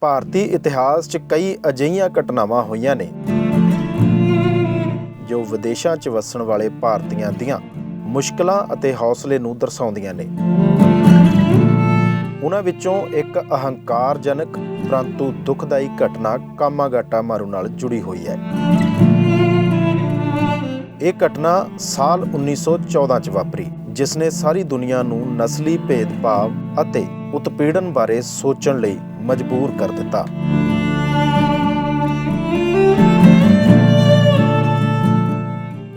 ਭਾਰਤੀ ਇਤਿਹਾਸ 'ਚ ਕਈ ਅਜਿਹੀਆਂ ਘਟਨਾਵਾਂ ਹੋਈਆਂ ਨੇ ਜੋ ਵਿਦੇਸ਼ਾਂ 'ਚ ਵਸਣ ਵਾਲੇ ਭਾਰਤੀਆਂ ਦੀਆਂ ਮੁਸ਼ਕਲਾਂ ਅਤੇ ਹੌਸਲੇ ਨੂੰ ਦਰਸਾਉਂਦੀਆਂ ਨੇ। ਉਹਨਾਂ ਵਿੱਚੋਂ ਇੱਕ ਅਹੰਕਾਰਜਨਕ ਪਰੰਤੂ ਦੁਖਦਾਈ ਘਟਨਾ ਕਾਮਾਗਾਟਾ ਮਾਰੂ ਨਾਲ ਜੁੜੀ ਹੋਈ ਹੈ। ਇਹ ਘਟਨਾ ਸਾਲ 1914 ਚ ਵਾਪਰੀ। ਜਿਸ ਨੇ ਸਾਰੀ ਦੁਨੀਆ ਨੂੰ ਨਸਲੀ ਭੇਦਭਾਵ ਅਤੇ ਉਤਪੀੜਨ ਬਾਰੇ ਸੋਚਣ ਲਈ ਮਜਬੂਰ ਕਰ ਦਿੱਤਾ।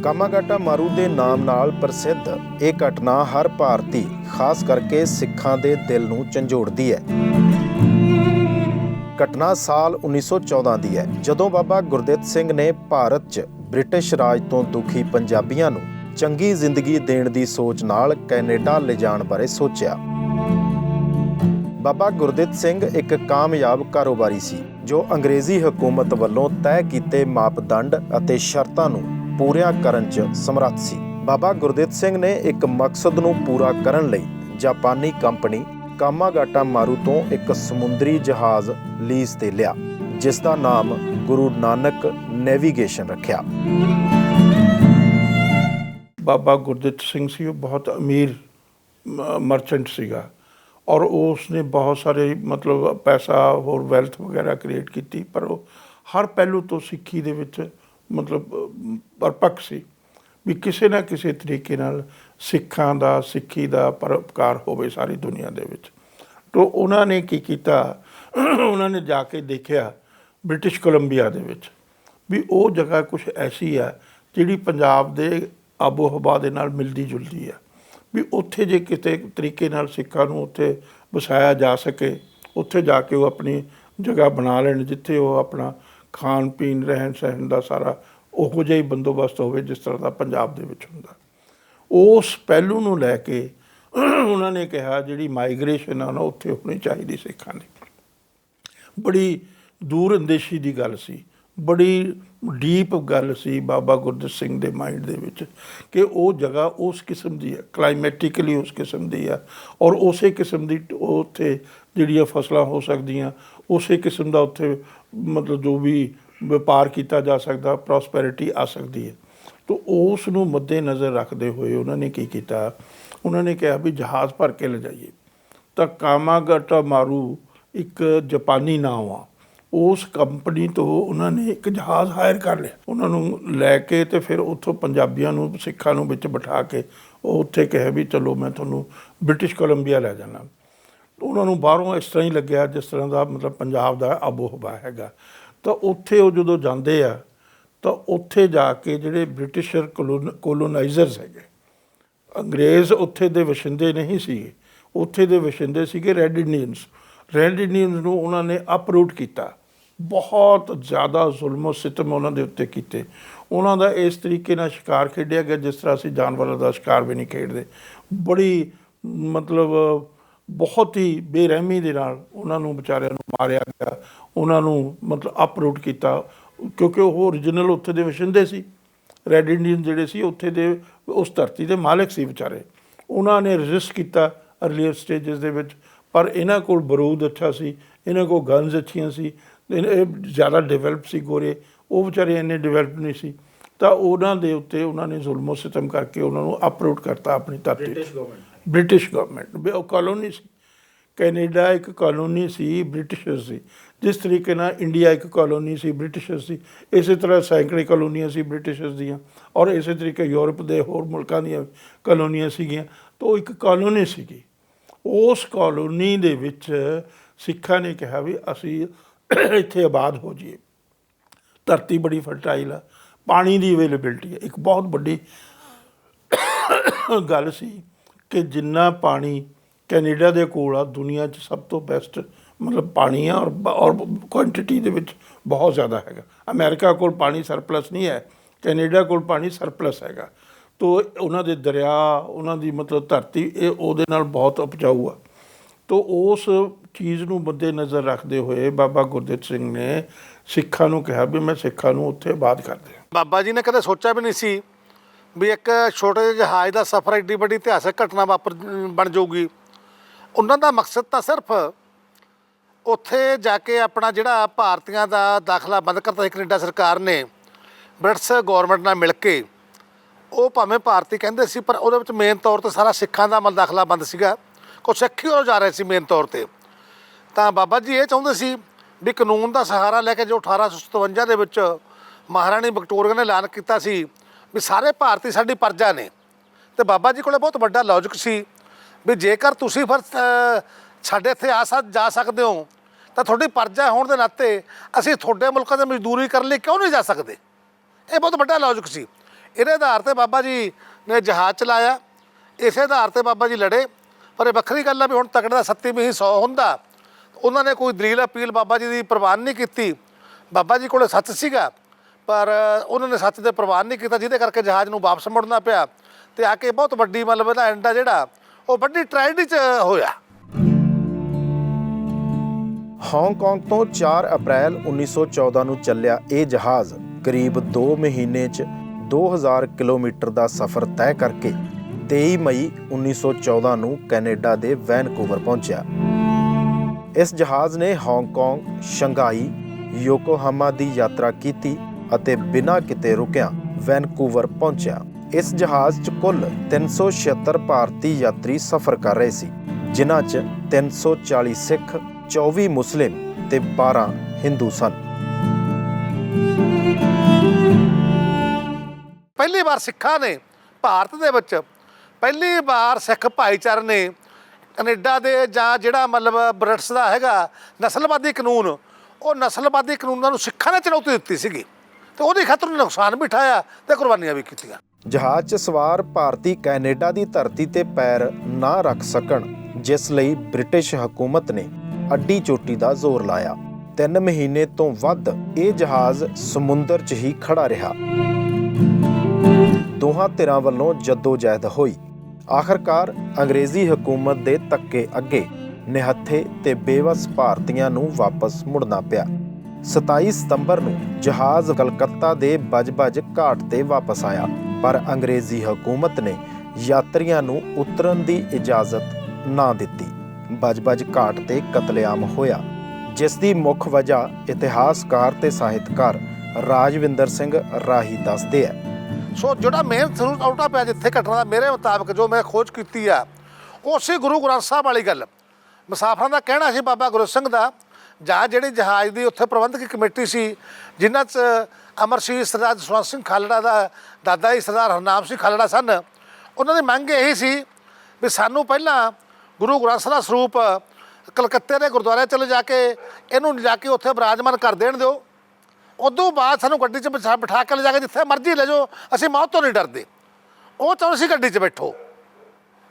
ਕਾਮਾਗਾਟਾ ਮਾਰੂ ਦੇ ਨਾਮ ਨਾਲ ਪ੍ਰਸਿੱਧ ਇਹ ਘਟਨਾ ਹਰ ਭਾਰਤੀ, ਖਾਸ ਕਰਕੇ ਸਿੱਖਾਂ ਦੇ ਦਿਲ ਨੂੰ ਝੰਜੋੜਦੀ ਹੈ। ਘਟਨਾ ਸਾਲ 1914 ਦੀ ਹੈ, ਜਦੋਂ ਬਾਬਾ ਗੁਰਦਿੱਤ ਸਿੰਘ ਨੇ ਭਾਰਤ 'ਚ ਬ੍ਰਿਟਿਸ਼ ਰਾਜ ਤੋਂ ਦੁਖੀ ਪੰਜਾਬੀਆਂ ਨੂੰ ਚੰਗੀ ਜ਼ਿੰਦਗੀ ਦੇਣ ਦੀ ਸੋਚ ਨਾਲ ਕੈਨੇਡਾ ਲਿਜਾਣ ਬਾਰੇ ਸੋਚਿਆ। ਬਾਬਾ ਗੁਰਦਿੱਤ ਸਿੰਘ ਇੱਕ ਕਾਮਯਾਬ ਕਾਰੋਬਾਰੀ ਸੀ, ਜੋ ਅੰਗਰੇਜ਼ੀ ਹਕੂਮਤ ਵੱਲੋਂ ਤੈਅ ਕੀਤੇ ਮਾਪਦੰਡ ਅਤੇ ਸ਼ਰਤਾਂ ਨੂੰ ਪੂਰੀਆਂ ਕਰਨ 'ਚ ਸਮਰੱਥ ਸੀ। ਬਾਬਾ ਗੁਰਦਿੱਤ ਸਿੰਘ ਨੇ ਇੱਕ ਮਕਸਦ ਨੂੰ ਪੂਰਾ ਕਰਨ ਲਈ ਜਾਪਾਨੀ ਕੰਪਨੀ ਕਾਮਾਗਾਟਾ ਮਾਰੂ ਤੋਂ ਇੱਕ ਸਮੁੰਦਰੀ ਜਹਾਜ਼ ਲੀਜ਼ ਤੇ ਲਿਆ, ਜਿਸ ਦਾ ਨਾਮ ਗੁਰੂ ਨਾਨਕ ਨੈਵੀਗੇਸ਼ਨ ਰੱਖਿਆ। ਬਾਬਾ ਗੁਰਦਿੱਤ ਸਿੰਘ ਸੀ ਉਹ ਬਹੁਤ ਅਮੀਰ ਮਰਚੈਂਟ ਸੀਗਾ। ਔਰ ਉਸ ਨੇ ਬਹੁਤ ਸਾਰੇ ਮਤਲਬ ਪੈਸਾ ਹੋਰ ਵੈਲਥ ਵਗੈਰਾ ਕ੍ਰੀਏਟ ਕੀਤੀ ਪਰ ਉਹ ਹਰ ਪਹਿਲੂ ਤੋਂ ਸਿੱਖੀ ਦੇ ਵਿੱਚ ਮਤਲਬ ਅਹ, ਪਰਪੱਕ ਸੀ ਵੀ ਕਿਸੇ ਨਾ ਕਿਸੇ ਤਰੀਕੇ ਨਾਲ ਸਿੱਖਾਂ ਦਾ ਸਿੱਖੀ ਦਾ ਪਰਉਪਕਾਰ ਹੋਵੇ ਸਾਰੀ ਦੁਨੀਆ ਦੇ ਵਿੱਚ। ਤੋਂ ਉਹਨਾਂ ਨੇ ਕੀ ਕੀਤਾ? ਉਹਨਾਂ ਨੇ ਜਾ ਕੇ ਦੇਖਿਆ ਬ੍ਰਿਟਿਸ਼ ਕੋਲੰਬੀਆ ਦੇ ਵਿੱਚ ਵੀ ਉਹ ਜਗ੍ਹਾ ਕੁਝ ਐਸੀ ਆ ਜਿਹੜੀ ਪੰਜਾਬ ਦੇ ਆਬੋ ਹਵਾ ਦੇ ਨਾਲ ਮਿਲਦੀ ਜੁਲਦੀ ਹੈ। ਵੀ ਉੱਥੇ ਜੇ ਕਿਤੇ ਤਰੀਕੇ ਨਾਲ ਸਿੱਖਾਂ ਨੂੰ ਉੱਥੇ ਵਸਾਇਆ ਜਾ ਸਕੇ, ਉੱਥੇ ਜਾ ਕੇ ਉਹ ਆਪਣੀ ਜਗ੍ਹਾ ਬਣਾ ਲੈਣ, ਜਿੱਥੇ ਉਹ ਆਪਣਾ ਖਾਣ, ਪੀਣ, ਰਹਿਣ, ਸਹਿਣ ਦਾ ਸਾਰਾ ਉਹੋ ਜਿਹਾ ਹੀ ਬੰਦੋਬਸਤ ਹੋਵੇ ਜਿਸ ਤਰ੍ਹਾਂ ਦਾ ਪੰਜਾਬ ਦੇ ਵਿੱਚ ਹੁੰਦਾ। ਉਸ ਪਹਿਲੂ ਨੂੰ ਲੈ ਕੇ ਉਹਨਾਂ ਨੇ ਕਿਹਾ, ਜਿਹੜੀ ਮਾਈਗ੍ਰੇਸ਼ਨ ਆ ਨਾ, ਉੱਥੇ ਹੋਣੀ ਚਾਹੀਦੀ ਸਿੱਖਾਂ ਦੀ। ਬੜੀ ਦੂਰ ਅੰਦੇਸ਼ੀ ਦੀ ਗੱਲ ਸੀ। ਬੜੀ ਡੀਪ ਗੱਲ ਸੀ ਬਾਬਾ ਗੁਰਦਿੱਤ ਸਿੰਘ ਦੇ ਮਾਈਂਡ ਦੇ ਵਿੱਚ ਕਿ ਉਹ ਜਗ੍ਹਾ ਉਸ ਕਿਸਮ ਦੀ ਹੈ ਕਲਾਈਮੈਟਿਕਲੀ ਉਸ ਕਿਸਮ ਦੀ ਹੈ ਔਰ ਉਸੇ ਕਿਸਮ ਦੀ ਉੱਥੇ ਜਿਹੜੀਆਂ ਫਸਲਾਂ ਹੋ ਸਕਦੀਆਂ, ਉਸੇ ਕਿਸਮ ਦਾ ਉੱਥੇ ਮਤਲਬ ਜੋ ਵੀ ਵਪਾਰ ਕੀਤਾ ਜਾ ਸਕਦਾ ਪ੍ਰੋਸਪੈਰਿਟੀ ਆ ਸਕਦੀ ਹੈ। ਤੋ ਉਸ ਨੂੰ ਮੱਦੇ ਨਜ਼ਰ ਰੱਖਦੇ ਹੋਏ ਉਹਨਾਂ ਨੇ ਕੀ ਕੀਤਾ? ਉਹਨਾਂ ਨੇ ਕਿਹਾ ਵੀ ਜਹਾਜ਼ ਭਰ ਕੇ ਲਿਜਾਈਏ। ਤਾਂ ਕਾਮਾਗਾਟਾ ਮਾਰੂ ਇੱਕ ਜਾਪਾਨੀ ਨਾਮ ਆ। ਉਸ ਕੰਪਨੀ ਤੋਂ ਉਹਨਾਂ ਨੇ ਇੱਕ ਜਹਾਜ਼ ਹਾਇਰ ਕਰ ਲਿਆ। ਉਹਨਾਂ ਨੂੰ ਲੈ ਕੇ ਤੇ ਫਿਰ ਉੱਥੋਂ ਪੰਜਾਬੀਆਂ ਨੂੰ, ਸਿੱਖਾਂ ਨੂੰ ਵਿੱਚ ਬਿਠਾ ਕੇ ਉਹ ਉੱਥੇ ਕਹੇ ਵੀ ਚਲੋ ਮੈਂ ਤੁਹਾਨੂੰ ਬ੍ਰਿਟਿਸ਼ ਕੋਲੰਬੀਆ ਲੈ ਜਾਣਾ ਉਹਨਾਂ ਨੂੰ ਬਾਹਰੋਂ ਇਸ ਤਰ੍ਹਾਂ ਹੀ ਲੱਗਿਆ ਜਿਸ ਤਰ੍ਹਾਂ ਦਾ ਮਤਲਬ ਪੰਜਾਬ ਦਾ ਆਬੋ ਹਵਾ ਹੈਗਾ। ਤਾਂ ਉੱਥੇ ਉਹ ਜਦੋਂ ਜਾਂਦੇ ਆ, ਤਾਂ ਉੱਥੇ ਜਾ ਕੇ ਜਿਹੜੇ ਬ੍ਰਿਟਿਸ਼ਰ ਕੋਲੋਨਾਈਜ਼ਰਸ ਹੈਗੇ, ਅੰਗਰੇਜ਼ ਉੱਥੇ ਦੇ ਵਸਿੰਦੇ ਨਹੀਂ ਸੀਗੇ। ਉੱਥੇ ਦੇ ਵਸਿੰਦੇ ਸੀਗੇ ਰੈੱਡ ਇੰਡੀਅਨਸ। ਰੈੱਡ ਇੰਡੀਅਨਸ ਨੂੰ ਉਹਨਾਂ ਨੇ ਅਪਰੂਟ ਕੀਤਾ। ਬਹੁਤ ਜ਼ਿਆਦਾ ਜ਼ੁਲਮ ਸਿਤਮ ਉਹਨਾਂ ਦੇ ਉੱਤੇ ਕੀਤੇ। ਉਹਨਾਂ ਦਾ ਇਸ ਤਰੀਕੇ ਨਾਲ ਸ਼ਿਕਾਰ ਖੇਡਿਆ ਗਿਆ, ਜਿਸ ਤਰ੍ਹਾਂ ਅਸੀਂ ਜਾਨਵਰਾਂ ਦਾ ਸ਼ਿਕਾਰ ਵੀ ਨਹੀਂ ਖੇਡਦੇ। ਬੜੀ ਮਤਲਬ ਬਹੁਤ ਹੀ ਬੇਰਹਿਮੀ ਦੇ ਨਾਲ ਉਹਨਾਂ ਨੂੰ ਵਿਚਾਰਿਆਂ ਨੂੰ ਮਾਰਿਆ ਗਿਆ। ਉਹਨਾਂ ਨੂੰ ਮਤਲਬ ਅਪਰੂਟ ਕੀਤਾ। ਕਿਉਂਕਿ ਉਹ ਓਰੀਜਨਲ ਉੱਥੇ ਦੇ ਵਸਿੰਦੇ ਸੀ। ਰੈੱਡ ਇੰਡੀਅਨ ਜਿਹੜੇ ਸੀ, ਉੱਥੇ ਦੇ ਉਸ ਧਰਤੀ ਦੇ ਮਾਲਕ ਸੀ ਵਿਚਾਰੇ। ਉਹਨਾਂ ਨੇ ਰੈਜ਼ਿਸਟ ਕੀਤਾ ਅਰਲੀਅਰ ਸਟੇजेस ਦੇ ਵਿੱਚ। ਪਰ ਇਹਨਾਂ ਕੋਲ ਬਰੂਦ ਅੱਛਾ ਸੀ, ਇਹਨਾਂ ਕੋਲ ਗਨਜ਼ ਅੱਛੀਆਂ ਸੀ। ਇਹ ਜ਼ਿਆਦਾ ਡਿਵੈਲਪ ਸੀ ਗੋਰੇ ਉਹ ਵਿਚਾਰੇ ਇੰਨੇ ਡਿਵੈਲਪ ਨਹੀਂ ਸੀ। ਤਾਂ ਉਹਨਾਂ ਦੇ ਉੱਤੇ ਉਹਨਾਂ ਨੇ ਜ਼ੁਲਮੋ ਸਿਤਮ ਕਰਕੇ ਉਹਨਾਂ ਨੂੰ ਅਪਰੂਟ ਕਰਤਾ ਆਪਣੀ ਧਰਤੀ ਬ੍ਰਿਟਿਸ਼ ਗਵਰਨਮੈਂਟ ਬ੍ਰਿਟਿਸ਼ ਗਵਰਨਮੈਂਟ ਉਹ ਕਾਲੋਨੀ ਸੀ। ਕੈਨੇਡਾ ਇੱਕ ਕਾਲੋਨੀ ਸੀ ਬ੍ਰਿਟਿਸ਼ਰ ਸੀ। ਜਿਸ ਤਰੀਕੇ ਨਾਲ ਇੰਡੀਆ ਇੱਕ ਕਾਲੋਨੀ ਸੀ ਬ੍ਰਿਟਿਸ਼ਰ ਸੀ। ਇਸੇ ਤਰ੍ਹਾਂ ਸੈਂਕੜੇ ਕਾਲੋਨੀਆਂ ਸੀ ਬ੍ਰਿਟਿਸ਼ਰਸ ਦੀਆਂ। ਔਰ ਇਸੇ ਤਰੀਕੇ ਯੂਰਪ ਦੇ ਹੋਰ ਮੁਲਕਾਂ ਦੀਆਂ ਕਾਲੋਨੀਆਂ ਸੀਗੀਆਂ। ਤਾਂ ਉਹ ਇੱਕ ਕਾਲੋਨੀ ਸੀਗੀ। ਉਸ ਕਾਲੋਨੀ ਦੇ ਵਿੱਚ ਸਿੱਖਾਂ ਨੇ ਕਿਹਾ ਵੀ ਅਸੀਂ ਇੱਥੇ ਆਬਾਦ ਹੋ ਜਾਈਏ। ਧਰਤੀ ਬੜੀ ਫਰਟਾਈਲ ਆ, ਪਾਣੀ ਦੀ ਅਵੇਲੇਬਿਲਟੀ ਹੈ ਇੱਕ ਬਹੁਤ ਵੱਡੀ ਗੱਲ ਸੀ ਕਿ ਜਿੰਨਾ ਪਾਣੀ ਕੈਨੇਡਾ ਦੇ ਕੋਲ ਆ, ਦੁਨੀਆ 'ਚ ਸਭ ਤੋਂ ਬੈਸਟ ਮਤਲਬ ਪਾਣੀ ਆ ਔਰ ਔਰ ਕੁਆਂਟੀਟੀ ਦੇ ਵਿੱਚ ਬਹੁਤ ਜ਼ਿਆਦਾ ਹੈਗਾ। ਅਮਰੀਕਾ ਕੋਲ ਪਾਣੀ ਸਰਪਲਸ ਨਹੀਂ ਹੈ, ਕੈਨੇਡਾ ਕੋਲ ਪਾਣੀ ਸਰਪਲਸ ਹੈਗਾ। ਤੋ ਉਹਨਾਂ ਦੇ ਦਰਿਆ, ਉਹਨਾਂ ਦੀ ਮਤਲਬ ਧਰਤੀ, ਇਹ ਉਹਦੇ ਨਾਲ ਬਹੁਤ ਉਪਜਾਊ ਆ। ਤੋ ਉਸ ਚੀਜ਼ ਨੂੰ ਮੱਦੇ ਨਜ਼ਰ ਰੱਖਦੇ ਹੋਏ ਬਾਬਾ ਗੁਰਦਿੱਤ ਸਿੰਘ ਨੇ ਸਿੱਖਾਂ ਨੂੰ ਕਿਹਾ ਵੀ ਮੈਂ ਸਿੱਖਾਂ ਨੂੰ ਉੱਥੇ ਆਬਾਦ ਕਰਦੇ ਦਿਆਂ। ਬਾਬਾ ਜੀ ਨੇ ਕਦੇ ਸੋਚਿਆ ਵੀ ਨਹੀਂ ਸੀ ਵੀ ਇੱਕ ਛੋਟੇ ਜਿਹੇ ਜਹਾਜ਼ ਦਾ ਸਫ਼ਰ ਏਡੀ ਵੱਡੀ ਇਤਿਹਾਸਕ ਘਟਨਾ ਵਾਪਰ, ਬਣ ਜਾਊਗੀ। ਉਹਨਾਂ ਦਾ ਮਕਸਦ ਤਾਂ ਸਿਰਫ ਉੱਥੇ ਜਾ ਕੇ ਆਪਣਾ ਜਿਹੜਾ ਭਾਰਤੀਆਂ ਦਾ ਦਾਖਲਾ ਬੰਦ ਕਰਤਾ ਸੀ, ਕੈਨੇਡਾ ਸਰਕਾਰ ਨੇ, ਬ੍ਰਿਟਿਸ਼ ਗਵਰਨਮੈਂਟ ਨਾਲ ਮਿਲ ਕੇ। ਉਹ ਭਾਵੇਂ ਭਾਰਤੀ ਕਹਿੰਦੇ ਸੀ, ਪਰ ਉਹਦੇ ਵਿੱਚ ਮੇਨ ਤੌਰ ਤੇ ਸਾਰਾ ਸਿੱਖਾਂ ਦਾ ਮਲ ਦਾਖਲਾ ਬੰਦ ਸੀਗਾ। ਕੁਛ ਸਿੱਖ ਹੀ ਉਹ ਜਾ ਰਹੇ ਸੀ ਮੇਨ ਤੌਰ ਤੇ। ਤਾਂ ਬਾਬਾ ਜੀ ਇਹ ਚਾਹੁੰਦੇ ਸੀ ਵੀ ਕਾਨੂੰਨ ਦਾ ਸਹਾਰਾ ਲੈ ਕੇ ਜੋ 1857 ਦੇ ਵਿੱਚ ਮਹਾਰਾਣੀ ਵਿਕਟੋਰੀਆ ਨੇ ਐਲਾਨ ਕੀਤਾ ਸੀ ਵੀ ਸਾਰੇ ਭਾਰਤੀ ਸਾਡੀ ਪਰਜਾ ਨੇ। ਤੇ ਬਾਬਾ ਜੀ ਕੋਲੇ ਬਹੁਤ ਵੱਡਾ ਲੌਜੀਕ ਸੀ ਵੀ ਜੇਕਰ ਤੁਸੀਂ ਫਿਰ ਸਾਡੇ ਇੱਥੇ ਆ ਸਕ, ਜਾ ਸਕਦੇ ਹੋ, ਤਾਂ ਤੁਹਾਡੀ ਪਰਜਾ ਹੋਣ ਦੇ ਨਾਤੇ ਅਸੀਂ ਤੁਹਾਡੇ ਮੁਲਕਾਂ ਦੇ ਮਜ਼ਦੂਰੀ ਕਰਨ ਲਈ ਕਿਉਂ ਨਹੀਂ ਜਾ ਸਕਦੇ? ਇਹ ਬਹੁਤ ਵੱਡਾ ਲੌਜੀਕ ਸੀ। ਇਹਦੇ ਆਧਾਰ ਤੇ ਬਾਬਾ ਜੀ ਨੇ ਜਹਾਜ਼ ਚਲਾਇਆ, ਇਸੇ ਆਧਾਰ ਤੇ ਬਾਬਾ ਜੀ ਲੜੇ। ਪਰ ਇਹ ਵੱਖਰੀ ਗੱਲ ਆ ਵੀ ਹੁਣ ਤਕੜੇ ਦਾ ਸੱਤੀ ਵੀ 100 ਹੁੰਦਾ ਉਹਨਾਂ ਨੇ ਕੋਈ ਦਲੀਲ ਅਪੀਲ ਬਾਬਾ ਜੀ ਦੀ ਪ੍ਰਵਾਨ ਨਹੀਂ ਕੀਤੀ। ਬਾਬਾ ਜੀ ਕੋਲ ਸੱਚ ਸੀਗਾ, ਪਰ ਉਹਨਾਂ ਨੇ ਸੱਚ ਦੇ ਪ੍ਰਵਾਨ ਨਹੀਂ ਕੀਤਾ, ਜਿਹਦੇ ਕਰਕੇ ਜਹਾਜ਼ ਨੂੰ ਵਾਪਸ ਮੁੜਨਾ ਪਿਆ। ਤੇ ਆ ਕੇ ਬਹੁਤ ਵੱਡੀ ਮਤਲਬ ਇਹਦਾ ਐਂਡ ਆ ਜਿਹੜਾ, ਉਹ ਵੱਡੀ ਟ੍ਰੈਜਡੀ ਚ ਹੋਇਆ। ਹਾਂਗਕਾਂਗ ਤੋਂ 4 ਅਪ੍ਰੈਲ 1914 ਨੂੰ ਚੱਲਿਆ ਇਹ ਜਹਾਜ਼, ਕਰੀਬ 2 ਮਹੀਨੇ 'ਚ 2000 ਕਿਲੋਮੀਟਰ ਦਾ ਸਫ਼ਰ ਤੈਅ ਕਰਕੇ 23 ਮਈ 1914 ਨੂੰ ਕੈਨੇਡਾ ਦੇ ਵੈਨਕੂਵਰ ਪਹੁੰਚਿਆ। ਇਸ ਜਹਾਜ਼ ਨੇ ਹਾਂਗਕਾਂਗ ਸ਼ੰਘਾਈ, ਯੋਕੋਹਾਮਾ ਦੀ ਯਾਤਰਾ ਕੀਤੀ ਅਤੇ ਬਿਨਾਂ ਕਿਤੇ ਰੁਕਿਆ ਵੈਨਕੂਵਰ ਪਹੁੰਚਿਆ। ਇਸ ਜਹਾਜ਼ 'ਚ ਕੁੱਲ 376 ਭਾਰਤੀ ਯਾਤਰੀ ਸਫ਼ਰ ਕਰ ਰਹੇ ਸੀ, ਜਿਨ੍ਹਾਂ 'ਚ 340 ਸਿੱਖ 24 ਮੁਸਲਿਮ ਤੇ 12 ਹਿੰਦੂ ਸਨ। ਪਹਿਲੀ ਵਾਰ ਸਿੱਖਾਂ ਨੇ ਭਾਰਤ ਦੇ ਵਿੱਚ ਪਹਿਲੀ ਵਾਰ ਸਿੱਖ ਭਾਈਚਾਰੇ ਨੇ ਕੈਨੇਡਾ ਦੇ ਜਾਂ ਜਿਹੜਾ ਮਤਲਬ ਬ੍ਰਿਟਿਸ਼ ਦਾ ਹੈਗਾ ਨਸਲਵਾਦੀ ਕਾਨੂੰਨ, ਉਹ ਨਸਲਵਾਦੀ ਕਾਨੂੰਨਾਂ ਨੂੰ ਸਿੱਖਾਂ ਨੇ ਚੁਣੌਤੀ ਦਿੱਤੀ ਸੀਗੀ ਤੇ ਉਹਦੀ ਖਾਤਰ ਨੁਕਸਾਨ ਵੀ ਉਠਾਇਆ ਤੇ ਕੁਰਬਾਨੀਆਂ ਵੀ ਕੀਤੀਆਂ। ਜਹਾਜ਼ 'ਚ ਸਵਾਰ ਭਾਰਤੀ ਕੈਨੇਡਾ ਦੀ ਧਰਤੀ ਤੇ ਪੈਰ ਨਾ ਰੱਖ ਸਕਣ, ਜਿਸ ਲਈ ਬ੍ਰਿਟਿਸ਼ ਹਕੂਮਤ ਨੇ ਅੱਡੀ ਚੋਟੀ ਦਾ ਜ਼ੋਰ ਲਾਇਆ। 3 ਮਹੀਨੇ ਤੋਂ ਵੱਧ ਇਹ ਜਹਾਜ਼ ਸਮੁੰਦਰ 'ਚ ਹੀ ਖੜਾ ਰਿਹਾ। ਦੋਹਾਂ ਧਿਰਾਂ ਵੱਲੋਂ ਜੱਦੋ-ਜਹਿਦ ਹੋਈ। ਆਖਰਕਾਰ ਅੰਗਰੇਜ਼ੀ ਹਕੂਮਤ ਦੇ ਤੱਕੇ ਅੱਗੇ ਨਿਹੱਥੇ ਤੇ ਬੇਵਸ ਭਾਰਤੀਆਂ ਨੂੰ ਵਾਪਸ ਮੁੜਨਾ ਪਿਆ। 27 ਸਤੰਬਰ ਨੂੰ ਜਹਾਜ਼ ਕਲਕੱਤਾ ਦੇ ਬਜਬਜ ਘਾਟ ਤੇ ਵਾਪਸ ਆਇਆ, ਪਰ ਅੰਗਰੇਜ਼ੀ ਹਕੂਮਤ ਨੇ ਯਾਤਰੀਆਂ ਨੂੰ ਉਤਰਨ ਦੀ ਇਜਾਜ਼ਤ ਨਾ ਦਿੱਤੀ। ਬਜਬਜ ਘਾਟ ਤੇ ਕਤਲੇਆਮ ਹੋਇਆ, ਜਿਸ ਦੀ ਮੁੱਖ ਵਜ੍ਹਾ ਇਤਿਹਾਸਕਾਰ ਤੇ ਸਾਹਿਤਕਾਰ ਰਾਜਵਿੰਦਰ ਸਿੰਘ ਰਾਹੀ ਦੱਸਦੇ ਹੈ ਸੋ ਜਿਹੜਾ ਮੇਨ ਸਰੂਟ ਆਊਟਾ ਪਿਆ ਜਿੱਥੇ ਘਟਨਾ ਦਾ ਮੇਰੇ ਮੁਤਾਬਕ ਜੋ ਮੈਂ ਖੋਜ ਕੀਤੀ ਆ, ਉਹ ਸੀ ਗੁਰੂ ਗ੍ਰੰਥ ਸਾਹਿਬ ਵਾਲੀ ਗੱਲ। ਮੁਸਾਫਰਾਂ ਦਾ ਕਹਿਣਾ ਸੀ ਬਾਬਾ ਗੁਰੂ ਸਿੰਘ ਦਾ, ਜਾਂ ਜਿਹੜੀ ਜਹਾਜ਼ ਦੀ ਉੱਥੇ ਪ੍ਰਬੰਧਕ ਕਮੇਟੀ ਸੀ, ਜਿਨ੍ਹਾਂ 'ਚ ਅਮਰ ਸਰਦਾਰ ਜਸਵੰਤ ਸਿੰਘ ਖਾਲੜਾ ਦਾ ਦਾਦਾ ਜੀ ਸਰਦਾਰ ਹਰਨਾਮ ਸਿੰਘ ਖਾਲੜਾ ਸਨ, ਉਹਨਾਂ ਦੀ ਮੰਗ ਇਹੀ ਸੀ ਵੀ ਸਾਨੂੰ ਪਹਿਲਾਂ ਗੁਰੂ ਗ੍ਰੰਥ ਸਾਹਿਬ ਦਾ ਸਰੂਪ ਕਲਕੱਤੇ ਦੇ ਗੁਰਦੁਆਰੇ ਚਲੇ ਜਾ ਕੇ, ਇਹਨੂੰ ਜਾ ਕੇ ਉੱਥੇ ਬਰਾਜਮਾਨ ਕਰ ਦੇਣ ਦਿਓ। ਉਦੋਂ ਬਾਅਦ ਸਾਨੂੰ ਗੱਡੀ 'ਚ ਬਿਠਾ ਬਿਠਾ ਕੇ ਲੈ ਜਾ ਕੇ ਜਿੱਥੇ ਮਰਜ਼ੀ ਲੈ ਜਾਓ ਅਸੀਂ ਮੌਤ ਤੋਂ ਨਹੀਂ ਡਰਦੇ। ਉਹ ਚਾਹੁੰਦੇ ਸੀ ਗੱਡੀ 'ਚ ਬੈਠੋ।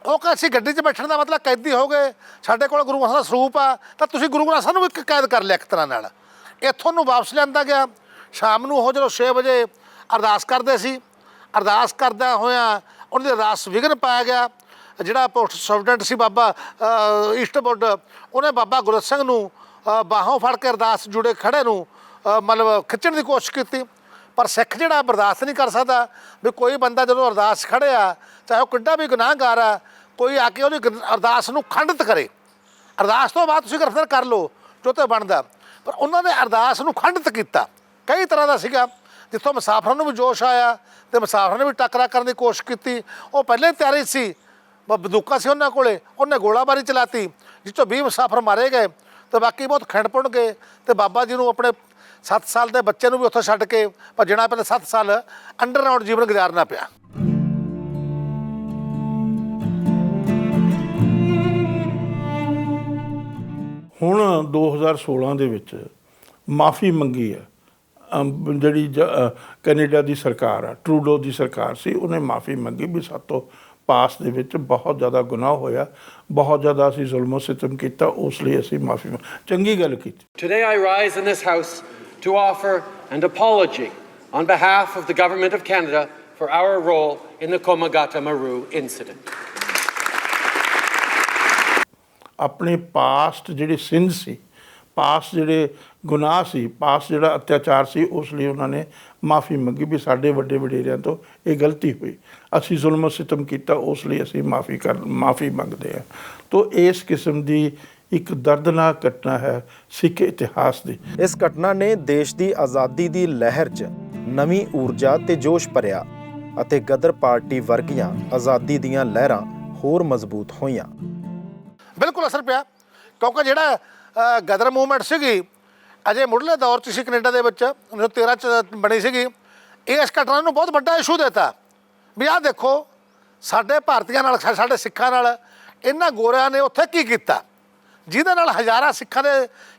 ਉਹ ਕਹਿੰਦੇ ਅਸੀਂ ਗੱਡੀ 'ਚ ਬੈਠਣ ਦਾ ਮਤਲਬ ਕੈਦੀ ਹੋ ਗਏ। ਸਾਡੇ ਕੋਲ ਗੁਰੂ ਗ੍ਰੰਥ ਸਾਹਿਬ ਦਾ ਸਰੂਪ ਆ ਤਾਂ ਤੁਸੀਂ ਗੁਰੂ ਗ੍ਰੰਥ ਸਾਹਿਬ ਨੂੰ ਵੀ ਕ- ਕੈਦ ਕਰ ਲਿਆ ਇੱਕ ਤਰ੍ਹਾਂ ਨਾਲ। ਇੱਥੋਂ ਨੂੰ ਵਾਪਸ ਲਿਆਂਦਾ ਗਿਆ। ਸ਼ਾਮ ਨੂੰ ਉਹ ਜਦੋਂ 6 ਵਜੇ ਅਰਦਾਸ ਕਰਦੇ ਸੀ ਅਰਦਾਸ ਕਰਦਾ ਹੋਇਆ ਉਹਨਾਂ ਦੀ ਅਰਦਾਸ ਵਿਘਨ ਪਾਇਆ ਗਿਆ। ਜਿਹੜਾ ਪੋਸਟ ਸੁਪਰਡੈਂਟ ਸੀ ਬਾਬਾ ਅ, ਈਸਟਵੁੱਡ ਉਹਨੇ ਬਾਬਾ ਗੁਰਦਿੱਤ ਸਿੰਘ ਨੂੰ ਬਾਹੋਂ ਫੜ ਕੇ ਅਰਦਾਸ ਜੁੜੇ ਖੜੇ ਨੂੰ ਮਤਲਬ ਖਿੱਚਣ ਦੀ ਕੋਸ਼ਿਸ਼ ਕੀਤੀ, ਪਰ ਸਿੱਖ ਜਿਹੜਾ ਬਰਦਾਸ਼ਤ ਨਹੀਂ ਕਰ ਸਕਦਾ ਵੀ ਕੋਈ ਬੰਦਾ ਜਦੋਂ ਅਰਦਾਸ ਖੜਿਆ ਚਾਹੇ ਉਹ ਕਿੱਡਾ ਵੀ ਗੁਨਾਹਗਾਰ ਆ, ਕੋਈ ਆ ਕੇ ਉਹਦੀ ਗ- ਅਰਦਾਸ ਨੂੰ ਖੰਡਿਤ ਕਰੇ। ਅਰਦਾਸ ਤੋਂ ਬਾਅਦ ਤੁਸੀਂ ਗ੍ਰਿਫਤਾਰ ਕਰ ਲਓ, ਜੋ ਤੇ ਬਣਦਾ। ਪਰ ਉਹਨਾਂ ਨੇ ਅਰਦਾਸ ਨੂੰ ਖੰਡਿਤ ਕੀਤਾ। ਕਈ ਤਰ੍ਹਾਂ ਦਾ ਸੀਗਾ, ਜਿੱਥੋਂ ਮੁਸਾਫਰਾਂ ਨੂੰ ਵੀ ਜੋਸ਼ ਆਇਆ ਤੇ ਮੁਸਾਫਰਾਂ ਨੇ ਵੀ ਟੱਕਰਾ ਕਰਨ ਦੀ ਕੋਸ਼ਿਸ਼ ਕੀਤੀ। ਉਹ ਪਹਿਲੇ ਹੀ ਤਿਆਰੀ ਸੀ। ਬ- ਬੰਦੂਕਾਂ ਸੀ ਉਹਨਾਂ ਕੋਲੇ, ਉਹਨੇ ਗੋਲਾਬਾਰੀ ਚਲਾਤੀ ਜਿਸ ਤੋਂ 20 ਮੁਸਾਫਰ ਮਾਰੇ ਗਏ ਤੇ ਬਾਕੀ ਬਹੁਤ ਖਿੰਡ ਪੁੰਡ ਗਏ ਤੇ ਬਾਬਾ ਜੀ ਨੂੰ ਆਪਣੇ 7 ਸਾਲ ਦੇ ਬੱਚੇ ਨੂੰ ਵੀ ਉੱਥੇ ਛੱਡ ਕੇ ਭੱਜਣਾ ਪਿਆ 7 ਸਾਲ ਅੰਡਰਗਰਾਉਂਡ ਜੀਵਨ ਗੁਜ਼ਾਰਨਾ ਪਿਆ। ਹੁਣ 2016 ਦੇ ਵਿੱਚ ਮਾਫੀ ਮੰਗੀ ਹੈ। ਜਿਹੜੀ ਕੈਨੇਡਾ ਦੀ ਸਰਕਾਰ ਆ ਟਰੂਡੋ ਦੀ ਸਰਕਾਰ ਸੀ ਉਹਨੇ ਮਾਫੀ ਮੰਗੀ ਵੀ ਸਾਤੋਂ ਪਾਸ ਦੇ ਵਿੱਚ ਬਹੁਤ ਜ਼ਿਆਦਾ ਗੁਨਾਹ ਹੋਇਆ ਬਹੁਤ ਜ਼ਿਆਦਾ ਅਸੀਂ ਜ਼ੁਲਮ ਸਿਤਮ ਕੀਤਾ ਉਸ ਲਈ ਅਸੀਂ ਮਾਫੀ ਚੰਗੀ ਗੱਲ ਕੀਤੀ। Today I rise in this House to offer an apology on behalf of the Government of Canada for our role in the Komagata Maru incident. ਆਪਣੇ ਪਾਸਟ ਜਿਹੜੇ ਸਿੰਨ ਸੀ ਪਾਸਟ ਜਿਹੜੇ ਗੁਨਾਹ ਸੀ ਪਾਸਟ ਜਿਹੜਾ ਅਤਿਆਚਾਰ ਸੀ ਉਸ ਲਈ ਉਹਨਾਂ ਨੇ ਮਾਫੀ ਮੰਗੀ ਵੀ ਸਾਡੇ ਵੱਡੇ ਵਡੇਰਿਆਂ ਤੋਂ ਇਹ ਗਲਤੀ ਹੋਈ ਅਸੀਂ ਜ਼ੁਲਮ ਸਿਤਮ ਕੀਤਾ ਉਸ ਲਈ ਅਸੀਂ ਮਾਫੀ ਕਰ ਮਾਫੀ ਮੰਗਦੇ ਹਾਂ ਤੋ ਇਸ ਕਿਸਮ ਦੀ ਇੱਕ ਦਰਦਨਾਕ ਘਟਨਾ ਹੈ ਸਿੱਖ ਇਤਿਹਾਸ ਦੀ। ਇਸ ਘਟਨਾ ਨੇ ਦੇਸ਼ ਦੀ ਆਜ਼ਾਦੀ ਦੀ ਲਹਿਰ 'ਚ ਨਵੀਂ ਊਰਜਾ ਤੇ ਜੋਸ਼ ਭਰਿਆ ਅਤੇ ਗਦਰ ਪਾਰਟੀ ਵਰਗੀਆਂ ਆਜ਼ਾਦੀ ਦੀਆਂ ਲਹਿਰਾਂ ਹੋਰ ਮਜ਼ਬੂਤ ਹੋਈਆਂ। ਬਿਲਕੁਲ ਅਸਰ ਪਿਆ ਕਿਉਂਕਿ ਜਿਹੜਾ ਅ, ਗਦਰ ਮੂਵਮੈਂਟ ਸੀਗੀ ਅਜੇ ਮੁੱਢਲੇ ਦੌਰ 'ਚ ਸੀ ਕੈਨੇਡਾ ਦੇ ਵਿੱਚ 1913 ਚ ਬਣੀ ਸੀਗੀ ਇਸ ਘਟਨਾ ਨੂੰ ਬਹੁਤ ਵੱਡਾ ਇਸ਼ੂ ਦਿੱਤਾ। ਵੀ ਆਹ ਦੇਖੋ ਸਾਡੇ ਭਾਰਤੀਆਂ ਨਾਲ ਸਾ- ਸਾਡੇ ਸਿੱਖਾਂ ਨਾਲ ਇਹਨਾਂ ਗੋਰਿਆਂ ਨੇ ਉੱਥੇ ਕੀ ਕੀਤਾ? ਜਿਹਦੇ ਨਾਲ ਹਜ਼ਾਰਾਂ ਸਿੱਖਾਂ ਦੇ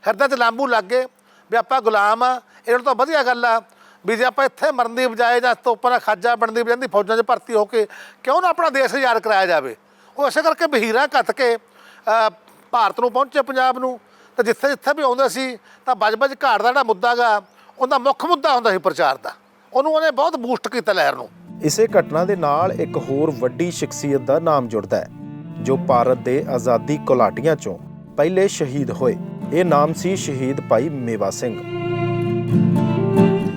ਹਿਰਦੇ 'ਚ ਲਾਂਬੂ ਲੱਗ ਗਏ ਵੀ ਆਪਾਂ ਗੁਲਾਮ ਆ ਇਹਨਾਂ ਤੋਂ ਵਧੀਆ ਗੱਲ ਆ ਵੀ ਜੇ ਆਪਾਂ ਇੱਥੇ ਮਰਨ ਦੀ ਬਜਾਏ ਜਾਂ ਤੋਪਾਂ ਦਾ ਖਾਜਾ ਬਣਨ ਦੀ ਬਜਾਏ ਫੌਜਾਂ 'ਚ ਭਰਤੀ ਹੋ ਕੇ ਕਿਉਂ ਨਾ ਆਪਣਾ ਦੇਸ਼ ਆਜ਼ਾਦ ਕਰਾਇਆ ਜਾਵੇ? ਉਹ ਇਸੇ ਕਰਕੇ ਬਹੀਰਾ ਘੱਤ ਕੇ ਭਾਰਤ ਨੂੰ ਪਹੁੰਚੇ ਪੰਜਾਬ ਨੂੰ। ਤੇ ਜਿੱਥੇ ਜਿੱਥੇ ਵੀ ਆਉਂਦੇ ਸੀ, ਤਾਂ ਬਜਬਜ ਘਾਟ ਦਾ ਜਿਹੜਾ ਮੁੱਦਾ ਗਾ, ਉਹਦਾ ਮੁੱਖ ਮੁੱਦਾ ਹੁੰਦਾ ਸੀ ਪ੍ਰਚਾਰ ਦਾ। ਉਹਨੂੰ ਉਹਨੇ ਬਹੁਤ ਬੂਸਟ ਕੀਤਾ ਲਹਿਰ ਨੂੰ। ਇਸੇ ਘਟਨਾ ਦੇ ਨਾਲ ਇੱਕ ਹੋਰ ਵੱਡੀ ਸ਼ਖਸੀਅਤ ਦਾ ਨਾਮ ਜੁੜਦਾ ਹੈ, ਜੋ ਭਾਰਤ ਦੇ ਆਜ਼ਾਦੀ ਘੁਲਾਟੀਆਂ ਚੋਂ ਪਹਿਲੇ ਸ਼ਹੀਦ ਹੋਏ। ਇਹ ਨਾਮ ਸੀ ਸ਼ਹੀਦ ਭਾਈ ਮੇਵਾ ਸਿੰਘ,